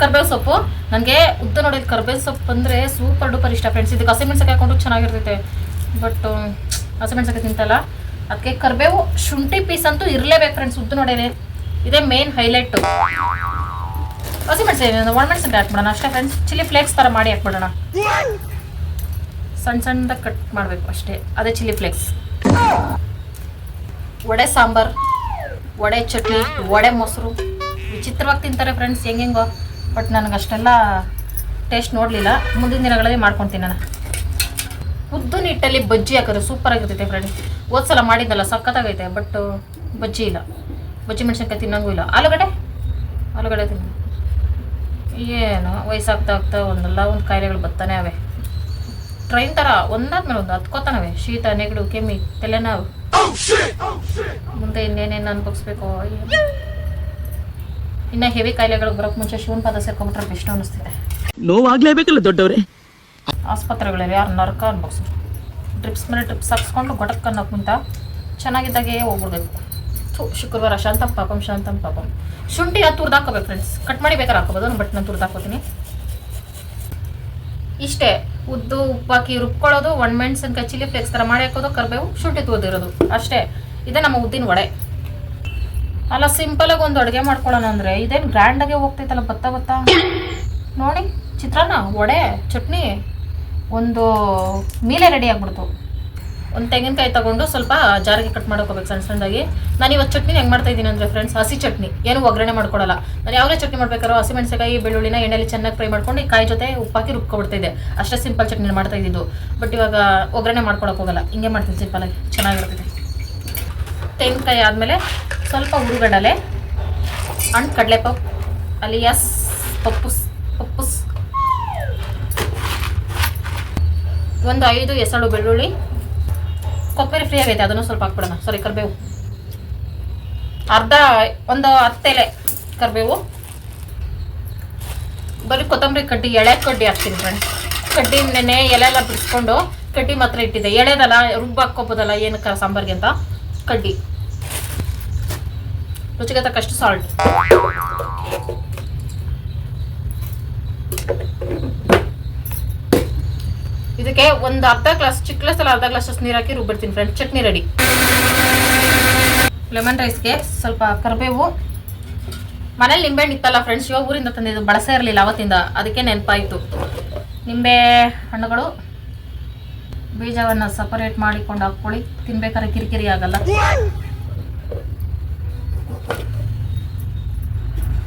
ಕರ್ಬೇವು ಸೊಪ್ಪು. ನನಗೆ ಉದ್ದ ನೋಡಿದ ಕರ್ಬೇವು ಸೊಪ್ಪು ಅಂದರೆ ಸೂಪರ್ ಡೂಪರ್ ಇಷ್ಟ ಫ್ರೆಂಡ್ಸ್ ಇದಕ್ಕೆ ಹಸಿಮೆಣ್ಸಕ್ಕೆ ಹಾಕೊಂಡು ಚೆನ್ನಾಗಿರ್ತೈತೆ. ಬಟ್ ಹಸಿಮೆಣ್ಸಕ್ಕೆ ತಿಂತಲ್ಲ. ಅದಕ್ಕೆ ಕರಿಬೇವು ಶುಂಠಿ ಪೀಸ್ ಅಂತೂ ಇರಲೇಬೇಕು ಫ್ರೆಂಡ್ಸ್ ಉದ್ದು ನೋಡೇನೆ. ಇದೇ ಮೇನ್ ಹೈಲೈಟ್ ಮೆಣಸಿನ ಒಣಮೆಣ್ಸಿನ ಹಾಕ್ಬಿಡೋಣ ಅಷ್ಟೇ ಫ್ರೆಂಡ್ಸ್ ಚಿಲ್ಲಿ ಫ್ಲೇಕ್ಸ್ ಥರ ಮಾಡಿ ಹಾಕ್ಬಿಡೋಣ. ಸಣ್ಣ ಸಣ್ಣದಾಗಿ ಕಟ್ ಮಾಡಬೇಕು ಅಷ್ಟೇ. ಅದೇ ಚಿಲ್ಲಿ ಫ್ಲೇಕ್ಸ್ ವಡೆ ಸಾಂಬಾರ್, ವಡೆ ಚಟ್ನಿ, ವಡೆ ಮೊಸರು. ವಿಚಿತ್ರವಾಗಿ ತಿಂತಾರೆ ಫ್ರೆಂಡ್ಸ್ ಹೆಂಗೆಂಗೋ. ಬಟ್ ನನಗೆ ಅಷ್ಟೆಲ್ಲ ಟೇಸ್ಟ್ ನೋಡಲಿಲ್ಲ. ಮುಂದಿನ ದಿನಗಳಲ್ಲಿ ಮಾಡ್ಕೊತೀನಿ ನಾನು ಉದ್ದು ನಿಟ್ಟಲ್ಲಿ ಬಜ್ಜಿ ಹಾಕಿದ್ರೆ ಸೂಪರ್ ಆಗಿರ್ತೈತೆ ಫ್ರೆಂಡ್ಸ್ ಹೋದ್ಸಲ ಮಾಡಿದ್ದಲ್ಲ, ಸಖತ್ತಾಗೈತೆ ಬಟ್ ಬಜ್ಜಿ ಇಲ್ಲ. ಬಜ್ಜಿ ಮೆಣಸಿನ್ಕಾಯಿ ತಿನ್ನಂಗೂ ಇಲ್ಲ. ಆಲೂಗಡೆ ಆಲೂಗಡ್ಡೆ ತಿನ್ನ. ಏನು ವಯಸ್ಸಾಗ್ತಾ ಆಗ್ತಾ ಒಂದಲ್ಲ, ಒಂದು ಕಾಯಿಲೆಗಳು ಬರ್ತಾನೆ ಅವೆ ಟ್ರೈನ್ ಥರ ಒಂದಾದ್ಮೇಲೆ ಒಂದು ಹತ್ಕೋತಾನವೆ ಶೀತ, ನೆಗಡು, ಕೆಮ್ಮಿ, ತಲೆನೋವು. ಮುಂದೆ ಇನ್ನೇನೇನು ಅನ್ಭವಿಸ್ಬೇಕು? ಇನ್ನು ಹೆವಿ ಕಾಯಿಲೆಗಳು ಬರೋಕ್ಕೆ ಮುಂಚೆ ಶಿವನ್ ಪಾದ ಸೇರ್ಕೊಂಡ್ಬಿಟ್ರೆ ಬೆಸ್ಟ್ ಅನ್ನಿಸ್ತಿದೆ ನೋವಾಗ್ಲೇಬೇಕಲ್ಲ ದೊಡ್ಡವ್ರೆ. ಆಸ್ಪತ್ರೆಗಳಲ್ಲಿ ಯಾರು ನರಕ ಅನ್ಭವಿಸು. ಡ್ರಿಪ್ಸ್ ಮೇಲೆ ಡ್ರಿಪ್ಸ್ ಹಾಕ್ಸ್ಕೊಂಡು ಗೊಟಕ್ ಅನ್ನೋಕ್ಕಿಂತ ಚೆನ್ನಾಗಿದ್ದಾಗೆ ಹೋಗ್ಬಿಡ್ಬೇಕು. ಶುಕ್ರವಾರ ಶಾಂತ ಪಾಪಂ, ಶಾಂತಂ ಪಾಪಂ. ಶುಂಠಿ ಅದು ತುರ್ದು ಹಾಕೋಬೇಕು ಫ್ರೆಂಡ್ಸ್ ಕಟ್ ಮಾಡಿ ಬೇಕಾರೆ ಹಾಕೋಬೋದು ಬಟ್ ನಾನು ತುರ್ದು ಹಾಕೋತೀನಿ ಇಷ್ಟೇ, ಉದ್ದು ಉಪ್ಪಾಕಿ ರುಬ್ಕೊಳ್ಳೋದು ಒಣಮೆಣ್ಸಿನ್ಕಾಯಿ ಚಿಲ್ಲಿ ಫ್ಲೇಕ್ಸ್ ಥರ ಮಾಡಿ ಹಾಕೋದು, ಕರಿಬೇವು, ಶುಂಠಿ ತೂದಿರೋದು ಅಷ್ಟೇ, ಇದೇ ನಮ್ಮ ಉದ್ದಿನ ವಡೆ. ಅಲ್ಲ ಸಿಂಪಲಾಗಿ ಒಂದು ಅಡುಗೆ ಮಾಡ್ಕೊಳ್ಳೋಣ ಅಂದರೆ ಇದೇನು ಗ್ರ್ಯಾಂಡಾಗೆ ಹೋಗ್ತೈತಲ್ಲ ಬತ್ತ ಬತ್ತ ನೋಡಿ, ಚಿತ್ರಾನ್ನ, ವಡೆ, ಚಟ್ನಿ. ಒಂದು ಮೇಲೆ ರೆಡಿ ಆಗ್ಬಿಡ್ತು. ಒಂದು ತೆಂಗಿನಕಾಯಿ ತಗೊಂಡು ಸ್ವಲ್ಪ ಜಾರಿಗೆ ಕಟ್ ಮಾಡ್ಕೋಬೇಕು ಸಣ್ಣ ಸಣ್ಣದಾಗಿ. ನಾನು ಇವತ್ತು ಚಟ್ನಿ ಹೆಂಗೆ ಮಾಡ್ತಾ ಇದ್ದೀನಿ ಅಂದರೆ ಫ್ರೆಂಡ್ಸ್ ಹಸಿ ಚಟ್ನಿ. ಏನು ಒಗ್ಗರಣೆ ಮಾಡ್ಕೊಡಲ್ಲ. ನಾನು ಯಾವಾಗಲೇ ಚಟ್ನಿ ಮಾಡ್ಬೇಕಾದ್ರೂ ಹಸಿಮೆಣಸಿನಕಾಯಿ ಬೆಳ್ಳುಳ್ಳಿನ ಎಣ್ಣೆಲಿ ಚೆನ್ನಾಗಿ ಫ್ರೈ ಮಾಡ್ಕೊಂಡು ಕಾಯಿ ಜೊತೆ ಉಪ್ಪಾಕಿ ರುಬ್ಕೊಬಿಡ್ತಿದ್ದೆ. ಅಷ್ಟೇ ಸಿಂಪಲ್ ಚಟ್ನಿ ಮಾಡ್ತಾ ಇದ್ದಿದ್ದು. ಬಟ್ ಇವಾಗ ಒಗ್ಗರಣೆ ಮಾಡ್ಕೊಳಕ್ಕೆ ಹೋಗಲ್ಲ. ಹಿಂಗೆ ಮಾಡ್ತೀನಿ ಸಿಂಪಲಾಗಿ ಚೆನ್ನಾಗಿರ್ತದೆ ತೆಂಗಿನಕಾಯಿ ಆದಮೇಲೆ ಸ್ವಲ್ಪ ಹುರುಗಡಲೆ ಅಂಡ್ ಕಡಲೆಪಪ್ಪು ಅಲಿಯಾಸ್, ಪಪ್ಪುಸ್. ಒಂದು ಐದು ಎಸಳು ಬೆಳ್ಳುಳ್ಳಿ. ಕೊಬ್ಬರಿ ಫ್ರೀ ಆಗೈತೆ, ಅದನ್ನು ಸ್ವಲ್ಪ ಹಾಕ್ಬಿಡೋಣ. ಸಾರಿ ಕರಿಬೇವು. ಅರ್ಧ, ಒಂದು ಹತ್ತೆಲೆ ಕರಿಬೇವು. ಬರೀ ಕೊತ್ತಂಬರಿ ಕಡ್ಡಿ, ಎಳೆ ಕಡ್ಡಿ ಹಾಕ್ತೀನಿ ಫ್ರೆಂಡ್ ಕಡ್ಡಿ ನೆನೆ ಎಲೆ ಎಲ್ಲ ಬಿಡಿಸ್ಕೊಂಡು ಕಡ್ಡಿ ಮಾತ್ರ ಇಟ್ಟಿದ್ದೆ. ಎಳೆದಲ್ಲ, ರುಬ್ಬ ಹಾಕೋಬೋದಲ್ಲ ಏನು ಸಾಂಬಾರಿಗೆ ಅಂತ? ಕಡ್ಡಿ. ರುಚಿಗೆ ತಕ್ಕಷ್ಟು ಸಾಲ್ಟ್ ಇದಕ್ಕೆ ಒಂದು ಅರ್ಧ ಗ್ಲಾಸ್ ಚಿಕ್ಕ ಗ್ಲಾಸಲ್ಲಿ ಅರ್ಧ ಗ್ಲಾಸ್ ಅಷ್ಟು ನೀರು ಹಾಕಿ ರುಬ್ಬಿಡ್ತೀನಿ ಫ್ರೆಂಡ್ ಚಟ್ನಿ ರೆಡಿ ಲೆಮನ್ ರೈಸ್ಗೆ ಸ್ವಲ್ಪ ಕರಿಬೇವು. ಮನೇಲಿ ನಿಂಬೆಹಣ್ಣು ಇತ್ತಲ್ಲ ಫ್ರೆಂಡ್ಸ್ ಇವಾಗ ಊರಿಂದ ತಂದಿದ್ದು ಬಳಸೇ ಇರಲಿಲ್ಲ ಅವತ್ತಿಂದ. ಅದಕ್ಕೆ ನೆನಪಾಯಿತು. ನಿಂಬೆ ಹಣ್ಣುಗಳು ಬೀಜವನ್ನು ಸಪರೇಟ್ ಮಾಡಿಕೊಂಡು ಹಾಕ್ಕೊಳ್ಳಿ. ತಿನ್ಬೇಕಾದ್ರೆ ಕಿರಿಕಿರಿ ಆಗಲ್ಲ.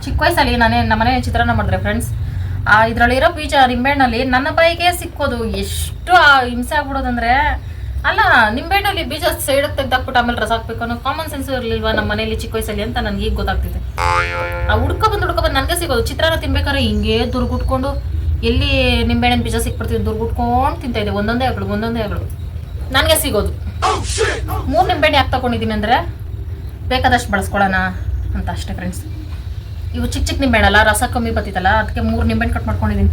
ಚಿಕ್ಕ ವಯಸ್ಸಲ್ಲಿ ನಾನೇ ನಮ್ಮನೆ ಚಿತ್ರಾನ್ನ ಮಾಡಿದ್ರೆ ಫ್ರೆಂಡ್ಸ್ ಆ, ಇದರಲ್ಲಿರೋ ಬೀಜ ನಿಂಬೆಹಣ್ಣಲ್ಲಿ ನನ್ನ ಬಾಯಿಗೆ ಸಿಕ್ಕೋದು ಎಷ್ಟು, ಆ, ಹಿಂಸೆ ಆಗ್ಬಿಡೋದಂದ್ರೆ, ಅಲ್ಲ, ನಿಂಬೆಹಣ್ಣಲ್ಲಿ ಬೀಜ ಸೈಡಕ್ಕೆ ತೆಗ್ದಾಕ್ಬಿಟ್ಟು ಆಮೇಲೆ ರಸ ಹಾಕ್ಬೇಕು ಅನ್ನೋ ಕಾಮನ್ ಸೆನ್ಸ್ ಇರ್ಲಿಲ್ವಾ ನಮ್ಮ ಮನೇಲಿ ಚಿಕ್ಕ ವಯಸ್ಸಲ್ಲಿ ಅಂತ ನನ್ಗೆ ಈಗ ಗೊತ್ತಾಗ್ತಿದೆ. ಆ, ಹುಡ್ಕ ಬಂದು ಹುಡ್ಕ ಬಂದು ನನಗೆ ಸಿಗೋದು. ಚಿತ್ರಾನ್ನ ತಿನ್ಬೇಕಾದ್ರೆ ಹಿಂಗೆ ದುರ್ಗುಟ್ಕೊಂಡು, ಎಲ್ಲಿ ನಿಂಬೆಹಣ್ಣಿನ ಬೀಜ ಸಿಕ್ಬಿಡ್ತೀವಿ ದುರ್ಗುಟ್ಕೊಂಡು ತಿಂತಾ ಇದೆ ಒಂದೊಂದೇ ಆಗ್ಳು ಒಂದೊಂದೇ ಆಗ್ಳು ನನಗೆ ಸಿಗೋದು. ಮೂರು ನಿಂಬೆಹಣ್ಣೆ ಯಾಕೆ ತಗೊಂಡಿದ್ದೀನಿ ಅಂದರೆ, ಬೇಕಾದಷ್ಟು ಬಳಸ್ಕೊಳ್ಳೋಣ ಅಂತ ಅಷ್ಟೇ ಫ್ರೆಂಡ್ಸ್ ಇವು ಚಿಕ್ಕ ಚಿಕ್ಕ ನಿಂಬೆ ಅಲ್ಲ ರಸ ಕಮ್ಮಿ ಬತ್ತಿತ್ತಲ್ಲ ಅದಕ್ಕೆ ಮೂರು ನಿಂಬೆಹಣ್ಣು ಕಟ್ ಮಾಡ್ಕೊಂಡಿದ್ದೀನಿ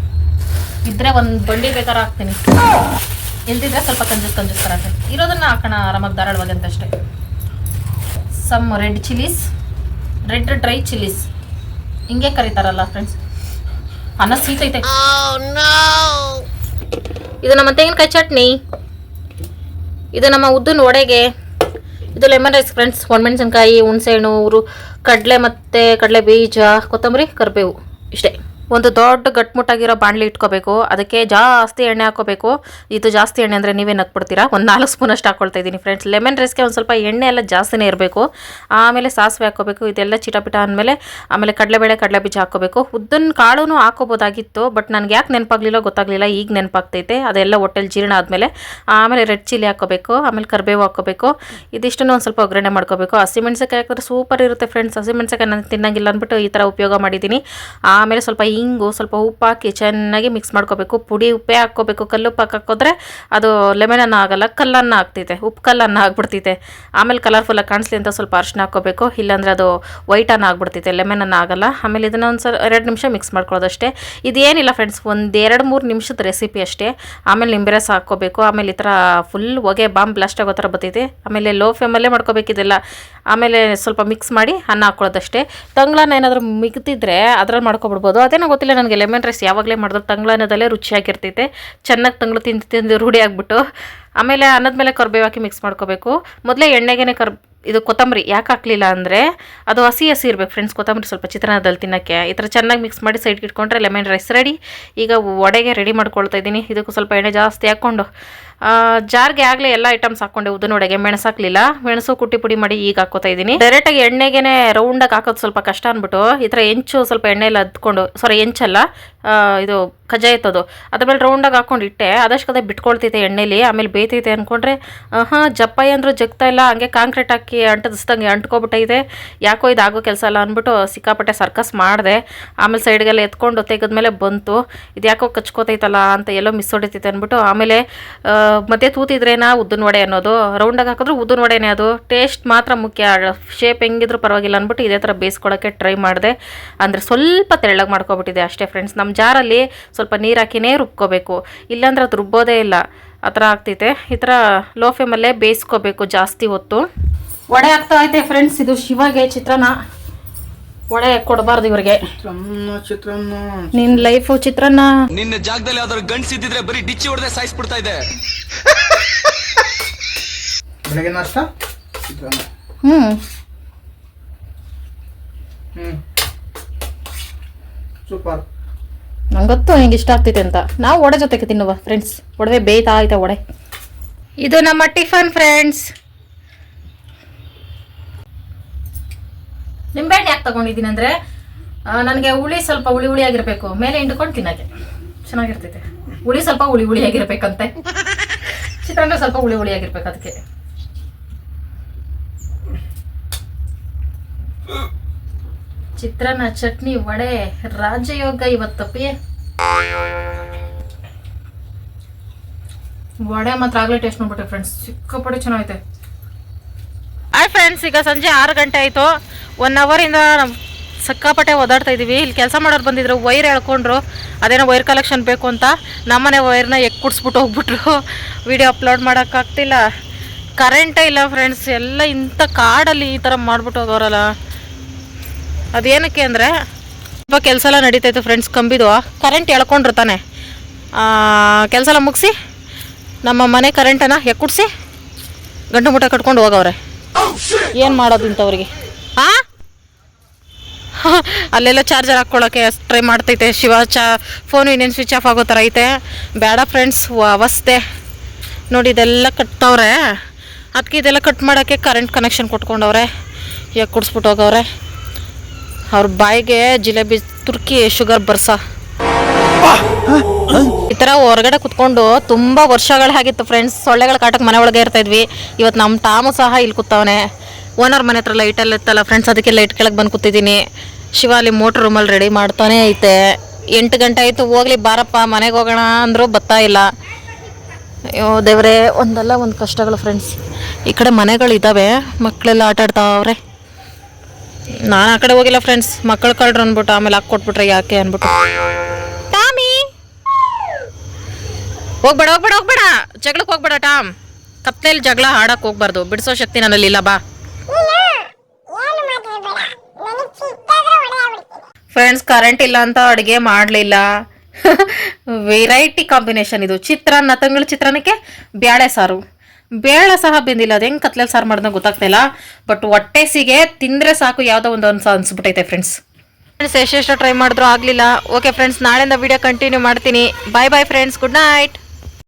ಇದ್ರೆ ಒಂದು ಬಂಡಿ ಬೇಕಾದ್ರೆ ಹಾಕ್ತೀನಿ. ಇಲ್ದಿದ್ರೆ ಸ್ವಲ್ಪ ಕಂಜೂಸ್ ಕಂಜೂಸ್ ಥರ ಇರೋದನ್ನ ಹಾಕೋಣ ಆರಾಮಾಗಿ ಧಾರಾಳವಾಗಿ ಅಂತ ಅಷ್ಟೇ. Some red chillies red dry chillies ಹಿಂಗೆ ಕರೀತಾರಲ್ಲ ಫ್ರೆಂಡ್ಸ್ ಅನ್ನ ಸೀತೈತೆ ಇದು ನಮ್ಮ ತೆಂಗಿನಕಾಯಿ ಚಟ್ನಿ. ಇದು ನಮ್ಮ ಉದ್ದಿನ ವಡೆಗೆ. ಇದು ಲೆಮನ್ ರೈಸ್ ಫ್ರೆಂಡ್ಸ್ ಒಣಮೆಣಸಿನ್ಕಾಯಿ ಹುಣಸೆಹಣ್ಣು ಊರು ಕಡಲೆ ಮತ್ತು ಕಡಲೆ ಬೀಜ ಕೊತ್ತಂಬರಿ ಕರಿಬೇವು. ಇಷ್ಟೇ. ಒಂದು ದೊಡ್ಡ ಗಟ್ಮುಟ್ಟಾಗಿರೋ ಬಾಣಲಿ ಇಟ್ಕೋಬೇಕು. ಅದಕ್ಕೆ ಜಾಸ್ತಿ ಎಣ್ಣೆ ಹಾಕೋಬೇಕು. ಇದು ಜಾಸ್ತಿ ಎಣ್ಣೆ ಅಂದರೆ ನೀವೇ ನಕ್ಬಿಡ್ತೀರಾ? ಒಂದು ನಾಲ್ಕು ಸ್ಪೂನ್ ಅಷ್ಟು ಹಾಕೊಳ್ತಾ ಇದ್ದೀನಿ ಫ್ರೆಂಡ್ಸ್ ಲೆಮನ್ ರೈಸ್ಗೆ ಒಂದು ಸ್ವಲ್ಪ ಎಣ್ಣೆ ಎಲ್ಲ ಜಾಸ್ತಿನೇ ಇರಬೇಕು. ಆಮೇಲೆ ಸಾಸಿವೆ ಹಾಕೋಬೇಕು. ಇದೆಲ್ಲ ಚಿಟಪಿಟ ಅಂದಮೇಲೆ ಆಮೇಲೆ ಕಡಲೆಬೇಳೆ ಕಡಲೆ ಬೀಜ ಹಾಕೋಬೇಕು. ಉದ್ದಿನ ಕಾಳು ಹಾಕೋಬೋದಾಗಿತ್ತು ಬಟ್ ನನಗೆ ಯಾಕೆ ನೆನಪಾಗಲಿಲ್ಲ ಗೊತ್ತಾಗಲಿಲ್ಲ. ಈಗ ನೆನಪಾಗ್ತೈತೆ. ಅದೆಲ್ಲ ಹೊಟ್ಟೆಲಿ ಜೀರ್ಣ ಆದಮೇಲೆ ಆಮೇಲೆ ರೆಡ್ ಚಿಲ್ಲಿ ಹಾಕೋಬೇಕು. ಆಮೇಲೆ ಕರಿಬೇವು ಹಾಕೋಬೇಕು. ಇದಿಷ್ಟನ್ನು ಒಂದು ಸ್ವಲ್ಪ ಒಗ್ಗರಣೆ ಮಾಡ್ಕೋಬೇಕು. ಹಸಿಮೆಣ್ಸಿಕಾಯಿ ಹಾಕಿದ್ರೆ ಸೂಪರ್ ಇರುತ್ತೆ ಫ್ರೆಂಡ್ಸ್ ಹಸಿಮೆಣ್ಸಿಕಾಯಿ ನಾನು ತಿನ್ನಂಗಿಲ್ಲ ಅಂದ್ಬಿಟ್ಟು ಈ ಥರ ಉಪಯೋಗ ಮಾಡಿದ್ದೀನಿ. ಆಮೇಲೆ ಸ್ವಲ್ಪ ಹಿಂಗು ಸ್ವಲ್ಪ ಉಪ್ಪು ಹಾಕಿ ಚೆನ್ನಾಗಿ ಮಿಕ್ಸ್ ಮಾಡ್ಕೋಬೇಕು. ಪುಡಿ ಉಪ್ಪೆ ಹಾಕ್ಕೋಬೇಕು. ಉಪ್ಪು ಹಾಕೋದ್ರೆ ಅದು ಲೆಮೆನ್ ಅನ್ನ ಆಗಲ್ಲ ಕಲ್ಲನ್ನು ಆಗ್ತೈತೆ. ಉಪ್ಪು ಕಲ್ಲನ್ನು ಆಗ್ಬಿಡ್ತೈತೆ. ಆಮೇಲೆ ಕಲರ್ಫುಲ್ಲಾಗಿ ಕಾಣಿಸ್ಲಿ ಅಂತ ಸ್ವಲ್ಪ ಅರ್ಶಿನ ಹಾಕ್ಕೋಬೇಕು. ಇಲ್ಲಾಂದರೆ ಅದು ವೈಟ್ ಅನ್ನ ಆಗ್ಬಿಡ್ತೈತೆ. ಲೆಮೆನ್ ಅನ್ನ ಆಗಲ್ಲ. ಆಮೇಲೆ ಇದನ್ನ ಒಂದು ಸಲ ಎರಡು ನಿಮಿಷ ಮಿಕ್ಸ್ ಮಾಡ್ಕೊಳ್ಳೋದಷ್ಟೇ. ಇದೇನಿಲ್ಲ ಫ್ರೆಂಡ್ಸ್ ಒಂದು ಎರಡು ಮೂರು ನಿಮಿಷದ ರೆಸಿಪಿ ಅಷ್ಟೇ. ಆಮೇಲೆ ನಿಂಬೆ ರಸ ಹಾಕ್ಕೋಬೇಕು. ಆಮೇಲೆ ಈ ಥರ ಫುಲ್ ಹೊಗೆ ಬಾಂಬ್ ಬ್ಲಾಸ್ಟ್ ಆಗೋ ಥರ ಬರ್ತೈತೆ. ಆಮೇಲೆ ಲೋ ಫ್ಲೇಮಲ್ಲೇ ಮಾಡ್ಕೋಬೇಕಿದೆಲ್ಲ ಆಮೇಲೆ ಸ್ವಲ್ಪ ಮಿಕ್ಸ್ ಮಾಡಿ ಅನ್ನ ಹಾಕ್ಕೊಳ್ಳೋದಷ್ಟೇ. ತಂಗ್ಳನ್ನ ಏನಾದರೂ ಮಿಗ್ತಿದ್ರೆ ಅದ್ರಲ್ಲಿ ಮಾಡ್ಕೊಬಿಡ್ಬೋದು. ಅದೇನೋ ಗೊತ್ತಿಲ್ಲ ನನಗೆ ಲೆಮನ್ ರೈಸ್ ಯಾವಾಗಲೇ ಮಾಡಿದ್ರು. ತಂಗ್ಳನ್ನದಲ್ಲೇ ರುಚಿಯಾಗಿರ್ತೈತೆ. ಚೆನ್ನಾಗಿ ತಂಗ್ಳು ತಿಂದು ತಿಂದು ರೂಢಿ ಆಗಿಬಿಟ್ಟು. ಆಮೇಲೆ ಅನ್ನದ ಮೇಲೆ ಕರ್ಬೇವು ಹಾಕಿ ಮಿಕ್ಸ್ ಮಾಡ್ಕೋಬೇಕು. ಮೊದಲೇ ಎಣ್ಣೆಗೆ ಕರ್ ಇದು ಕೊತ್ತಂಬರಿ ಯಾಕೆ ಹಾಕ್ಲಿಲ್ಲ ಅಂದರೆ ಅದು ಹಸಿ ಹಸಿ ಇರಬೇಕು ಫ್ರೆಂಡ್ಸ್ ಕೊತ್ತಂಬರಿ ಸ್ವಲ್ಪ ಚಿತ್ರಾನ್ನದಲ್ಲಿ ತಿನ್ನೋಕ್ಕೆ. ಈ ಥರ ಚೆನ್ನಾಗಿ ಮಿಕ್ಸ್ ಮಾಡಿ ಸೈಡ್ಗೆ ಇಟ್ಕೊಂಡ್ರೆ ಲೆಮನ್ ರೈಸ್ ರೆಡಿ ಈಗ ವಡೆಗೆ ರೆಡಿ ಮಾಡ್ಕೊಳ್ತಾ ಇದ್ದೀನಿ. ಇದಕ್ಕೂ ಸ್ವಲ್ಪ ಎಣ್ಣೆ ಜಾಸ್ತಿ ಹಾಕ್ಕೊಂಡು. ಜಾರ್ಗೆ ಆಗಲೇ ಎಲ್ಲ ಐಟಮ್ಸ್ ಹಾಕ್ಕೊಂಡೆ ಉದ್ದನ ಒಡೆಗೆ ಮೆಣಸು ಹಾಕ್ಲಿಲ್ಲ. ಮೆಣಸು ಕುಟ್ಟಿ ಪುಡಿ ಮಾಡಿ ಈಗ ಹಾಕೋತಾ ಇದ್ದೀನಿ. ಡೈರೆಕ್ಟಾಗಿ ಎಣ್ಣೆಗೇ ರೌಂಡಾಗಿ ಹಾಕೋದು ಸ್ವಲ್ಪ ಕಷ್ಟ ಅಂದ್ಬಿಟ್ಟು ಈ ಥರ ಹೆಂಚು ಸ್ವಲ್ಪ ಎಣ್ಣೆಲ್ಲ ಹದ್ಕೊಂಡು ಸಾರಿ ಹೆಂಚಲ್ಲ. ಇದು ಕಜ್ಜಾಯ ಎತ್ತೋದು. ಅದ್ರ ಮೇಲೆ ರೌಂಡಾಗಿ ಹಾಕೊಂಡು ಇಟ್ಟೆ ಅದಷ್ಟು ಬಿಟ್ಕೊಳ್ತೈತೆ ಎಣ್ಣೆಲಿ, ಆಮೇಲೆ ಬೇಯ್ತೈತೆ ಅಂದ್ಕೊಂಡ್ರೆ ಹಾಂ ಜಪ್ಪಾಯಿ ಅಂದರೂ ಜಗ್ತಾ ಇಲ್ಲ. ಹಂಗೆ ಕಾಂಕ್ರೀಟ್ ಹಾಕಿ ಅಂಟದಿಸ್ದಂಗೆ ಅಂಟ್ಕೊಬಿಟ್ಟೈತೆ ಯಾಕೋ ಇದು ಆಗೋ ಕೆಲಸ ಅಲ್ಲ ಅಂದ್ಬಿಟ್ಟು ಸಿಕ್ಕಾಪಟ್ಟೆ ಸರ್ಕಸ್ ಮಾಡಿದೆ. ಆಮೇಲೆ ಸೈಡ್ಗೆಲ್ಲ ಎತ್ಕೊಂಡು ತೆಗೆದ್ಮೇಲೆ ಬಂತು. ಇದು ಯಾಕೋ ಕಚ್ಕೋತೈತಲ್ಲ ಅಂತ ಎಲ್ಲೋ ಮಿಸ್ ಹೊಡಿತೈತೆ ಅಂದ್ಬಿಟ್ಟು ಆಮೇಲೆ ಮತ್ತೆ ತೂತಿದ್ರೇನಾ ಉದ್ದಿನ ವಡೆ ಅನ್ನೋದು. ರೌಂಡಾಗಿ ಹಾಕಿದ್ರು ಉದ್ದಿನ ವಡೆನೇ ಅದು. ಟೇಸ್ಟ್ ಮಾತ್ರ ಮುಖ್ಯ. ಶೇಪ್ ಹೆಂಗಿದ್ರು ಪರವಾಗಿಲ್ಲ ಅಂದ್ಬಿಟ್ಟು ಇದೇ ಥರ ಬೇಯಿಸ್ಕೊಳಕ್ಕೆ ಟ್ರೈ ಮಾಡಿದೆ. ಅಂದರೆ ಸ್ವಲ್ಪ ತೆಳ್ಳಗೆ ಮಾಡ್ಕೊಬಿಟ್ಟಿದೆ ಅಷ್ಟೇ ಫ್ರೆಂಡ್ಸ್ ನಮ್ಮ ಜಾರಲ್ಲಿ ಸ್ವಲ್ಪ ನೀರು ಹಾಕಿನೇ ರುಬ್ಕೋಬೇಕು. ಇಲ್ಲಾಂದ್ರೆ ಅದು ರುಬ್ಬೋದೇ ಇಲ್ಲ. ಆ ಥರ ಆಗ್ತೈತೆ. ಈ ಥರ ಲೋ ಫ್ಲೇಮಲ್ಲೇ ಬೇಯಿಸ್ಕೋಬೇಕು ಜಾಸ್ತಿ ಹೊತ್ತು. ವಡೆ ಆಗ್ತಾ ಐತೆ ಫ್ರೆಂಡ್ಸ್ ಇದು ಶಿವಗೆ ಚಿತ್ರಾನ್ನ. ವಡೆ ಕೊಡಬಾರ್ದು ಇವ್ರಿಗೆ. ನಿನ್ ಲೈಫ್ ನಿನ್ನ ಲೈಫು ಚಿತ್ರಾನ್ನ. ನಿನ್ನ ಜಾಗದಲ್ಲಿ ಯಾವ್ದಾದ್ರು ಗಂಡ್ಸ್ ಇದ್ದಿದ್ರೆ ಬರೀ ಡಿಚ್ಚಿ ಹೊಡೆದೇ ಸಾಯಿಸ್ಬಿಡ್ತಾ ಇದೆ. ಬೆಳಗ್ಗೆ ನಾಷ್ಟ? ಚಿತ್ರಾನ್ನ. ಹ್ಞೂ ಹ್ಞೂ ಸೂಪರ್. ನಂಗೆ ಹಿಂಗೆ ನಿಂಗೆ ಇಷ್ಟ ಆಗ್ತೈತೆ ಅಂತ. ನಾವು ಒಡೆ ಜೊತೆಗೆ ತಿನ್ನುವ ಫ್ರೆಂಡ್ಸ್ ಒಡವೆ ಬೇಯ್ತಾ ಐತೆ ಒಡೆ ಇದು ನಮ್ಮ ಟಿಫನ್ ಫ್ರೆಂಡ್ಸ್ ನಿಂಬೆಹಣ್ಣು ಯಾಕೆ ತಗೊಂಡಿದ್ದೀನಿ ಅಂದ್ರೆ ನನಗೆ ಹುಳಿ ಸ್ವಲ್ಪ ಹುಳಿ ಹುಳಿ ಆಗಿರಬೇಕು. ಮೇಲೆ ಹಿಂಡ್ಕೊಂಡು ತಿನ್ನಕ್ಕೆ. ಚೆನ್ನಾಗಿರ್ತೈತೆ. ಹುಳಿ ಸ್ವಲ್ಪ ಹುಳಿ ಹುಳಿ ಆಗಿರ್ಬೇಕಂತೆ. ಚಿತ್ರಾನ್ನ ಸ್ವಲ್ಪ ಹುಳಿ ಹುಳಿ ಆಗಿರ್ಬೇಕು ಅದಕ್ಕೆ. ಚಿತ್ರಾನ್ನ, ಚಟ್ನಿ, ವಡೆ, ರಾಜಯೋಗ ಇವತ್ತಪ್ಪಿ ವಡೆ ಮಾತ್ರ ಆಗ್ಲೇ ಟೇಸ್ಟ್ ಮಾಡ್ಬಿಟ್ಟೆ ಫ್ರೆಂಡ್ಸ್ ಸಿಕ್ಕಾಪಟ್ಟೆ ಚೆನ್ನಾಗೈತೆ. ಹಾಯ್ ಫ್ರೆಂಡ್ಸ್ ಈಗ ಸಂಜೆ ಆರು ಗಂಟೆ ಆಯಿತು. ಒನ್ ಅವರಿಂದ ಸಿಕ್ಕಾಪಟ್ಟೆ ಓದಾಡ್ತಾ ಇದ್ದೀವಿ ಇಲ್ಲಿ ಕೆಲಸ ಮಾಡೋರು ಬಂದಿದ್ರು ವೈರ್ ಎಳ್ಕೊಂಡ್ರು. ಅದೇನೋ ವೈರ್ ಕಲೆಕ್ಷನ್ ಬೇಕು ಅಂತ. ನಮ್ಮನೆ ವೈರ್ನ ಎಕ್ ಕುಡ್ಸ್ಬಿಟ್ಟು ಹೋಗ್ಬಿಟ್ರು. ವಿಡಿಯೋ ಅಪ್ಲೋಡ್ ಮಾಡೋಕ್ಕಾಗ್ತಿಲ್ಲ ಕರೆಂಟೇ ಇಲ್ಲ ಫ್ರೆಂಡ್ಸ್ ಎಲ್ಲ ಇಂಥ ಕಾಡಲ್ಲಿ ಈ ಥರ ಮಾಡ್ಬಿಟ್ಟು ಹೋಗೋರಲ್ಲ ಅದೇನಕ್ಕೆ ಅಂದರೆ ಸ್ವಲ್ಪ ಕೆಲಸ ಎಲ್ಲ ನಡೀತೈತೆ ಫ್ರೆಂಡ್ಸ್ ಕಂಬಿದು. ಕರೆಂಟ್ ಎಳ್ಕೊಂಡಿರ್ತಾನೆ ಕೆಲಸ ಎಲ್ಲ ಮುಗಿಸಿ ನಮ್ಮ ಮನೆ ಕರೆಂಟನ್ನು ಎಕ್ಕುಡ್ಸಿ ಗಂಟು ಮುಟ್ಟ ಕಟ್ಕೊಂಡು ಹೋಗವ್ರೆ. ಏನು ಮಾಡೋದು ಇಂಥವ್ರಿಗೆ? ಹಾಂ ಅಲ್ಲೆಲ್ಲ ಚಾರ್ಜರ್ ಹಾಕ್ಕೊಳ್ಳೋಕೆ ಟ್ರೈ ಮಾಡ್ತೈತೆ. ಶಿವ ಚಾ ಫೋನು ಇನ್ನೇನು ಸ್ವಿಚ್ ಆಫ್ ಆಗೋ ಥರ ಐತೆ. ಬೇಡ ಫ್ರೆಂಡ್ಸ್ ಅವಸ್ಥೆ. ನೋಡಿ ಇದೆಲ್ಲ ಕಟ್ತವ್ರೆ. ಅದಕ್ಕೆ ಇದೆಲ್ಲ ಕಟ್ ಮಾಡೋಕ್ಕೆ ಕರೆಂಟ್ ಕನೆಕ್ಷನ್ ಕೊಟ್ಕೊಂಡವ್ರೆ. ಈಗ ಕುಡಿಸ್ಬಿಟ್ಟು ಹೋಗವ್ರೆ. ಅವ್ರ ಬಾಯಿಗೆ ಜಿಲೇಬಿ, ತುರ್ಕಿ ಶುಗರ್ ಬರ್ಸ. ಈ ಥರ ಹೊರಗಡೆ ಕುತ್ಕೊಂಡು ತುಂಬ ವರ್ಷಗಳಾಗಿತ್ತು ಫ್ರೆಂಡ್ಸ್ ಸೊಳ್ಳೆಗಳ ಕಾಟಕ್ಕೆ ಮನೆ ಒಳಗೆ ಇರ್ತಾ ಇದ್ವಿ. ಇವತ್ತು ನಮ್ಮ ತಾಮು ಸಹ ಇಲ್ಲಿ ಕೂತವನೆ. ಓನರ್ ಮನೆ ಹತ್ರ ಲೈಟಲ್ಲಿ ಇತ್ತಲ್ಲ ಫ್ರೆಂಡ್ಸ್ ಅದಕ್ಕೆ ಲೈಟ್ ಕೆಳಗೆ ಬಂದು ಕೂತಿದ್ದೀನಿ. ಶಿವ ಅಲ್ಲಿ ಮೋಟ್ರ್ ರೂಮಲ್ಲಿ ರೆಡಿ ಮಾಡ್ತಾನೆ ಐತೆ. ಎಂಟು ಗಂಟೆ ಆಯಿತು, ಹೋಗ್ಲಿ ಬಾರಪ್ಪ, ಮನೆಗೆ ಹೋಗೋಣ ಅಂದರೂ ಬತ್ತಾ ಇಲ್ಲ. ಅಯ್ಯೋ ದೇವ್ರೆ, ಒಂದಲ್ಲ ಒಂದು ಕಷ್ಟಗಳು ಫ್ರೆಂಡ್ಸ್ ಈ ಕಡೆ ಮನೆಗಳಿದ್ದಾವೆ ಮಕ್ಕಳೆಲ್ಲ ಆಟ ಆಡ್ತಾವ್ರೆ ನಾನು ಆ ಕಡೆ ಹೋಗಿಲ್ಲ ಫ್ರೆಂಡ್ಸ್ ಮಕ್ಕಳು ಕಳ್ರು ಅಂದ್ಬಿಟ್ಟು, ಆಮೇಲೆ ಹಾಕಿ ಕೊಟ್ಬಿಟ್ರೆ ಯಾಕೆ ಅಂದ್ಬಿಟ್ಟು. ಟಾಮಿ! ಹೋಗ್ಬೇಡ ಹೋಗ್ಬೇಡ ಹೋಗ್ಬೇಡ. ಜಗಳಕ್ಕೆ ಹೋಗ್ಬೇಡ, ಟಾಮ್. ಕತ್ಲೆಯಲ್ಲಿ ಜಗಳ ಆಡಕ್ಕೆ ಹೋಗ್ಬಾರ್ದು. ಬಿಡಿಸೋ ಶಕ್ತಿ ನನ್ನಲ್ಲಿ ಇಲ್ಲ, ಬಾ. ಫ್ರೆಂಡ್ಸ್ ಕರೆಂಟ್ ಇಲ್ಲ ಅಂತ ಅಡುಗೆ ಮಾಡಲಿಲ್ಲ. ವೆರೈಟಿ ಕಾಂಬಿನೇಷನ್ ಇದು. ಚಿತ್ರಾನ್ನ, ತಂಗಳ ಚಿತ್ರಾನ್ನಕ್ಕೆ ಬ್ಯಾಳೆ ಸಾರು. ಬೇಳೆ ಸಹ ಬೆಂದಿಲ್ಲ. ಅದು ಹೆಂಗೆ ಕತ್ಲೆಲ್ ಸಾರು ಮಾಡೋದನ್ನ ಗೊತ್ತಾಗ್ತಿಲ್ಲ ಬಟ್ ಹೊಟ್ಟೆಸಿಗೆ ತಿಂದರೆ ಸಾಕು ಯಾವುದೋ ಒಂದು ಅನ್ಸ ಅನ್ಸ್ಬಿಟ್ಟೈತೆ ಫ್ರೆಂಡ್ಸ್ ಫ್ರೆಂಡ್ಸ್ ಎಷ್ಟೆಷ್ಟು ಟ್ರೈ ಮಾಡಿದ್ರು ಆಗಲಿಲ್ಲ. ಓಕೆ ಫ್ರೆಂಡ್ಸ್ ನಾಳೆಯಿಂದ ವಿಡಿಯೋ ಕಂಟಿನ್ಯೂ ಮಾಡ್ತೀನಿ. Bye bye friends good night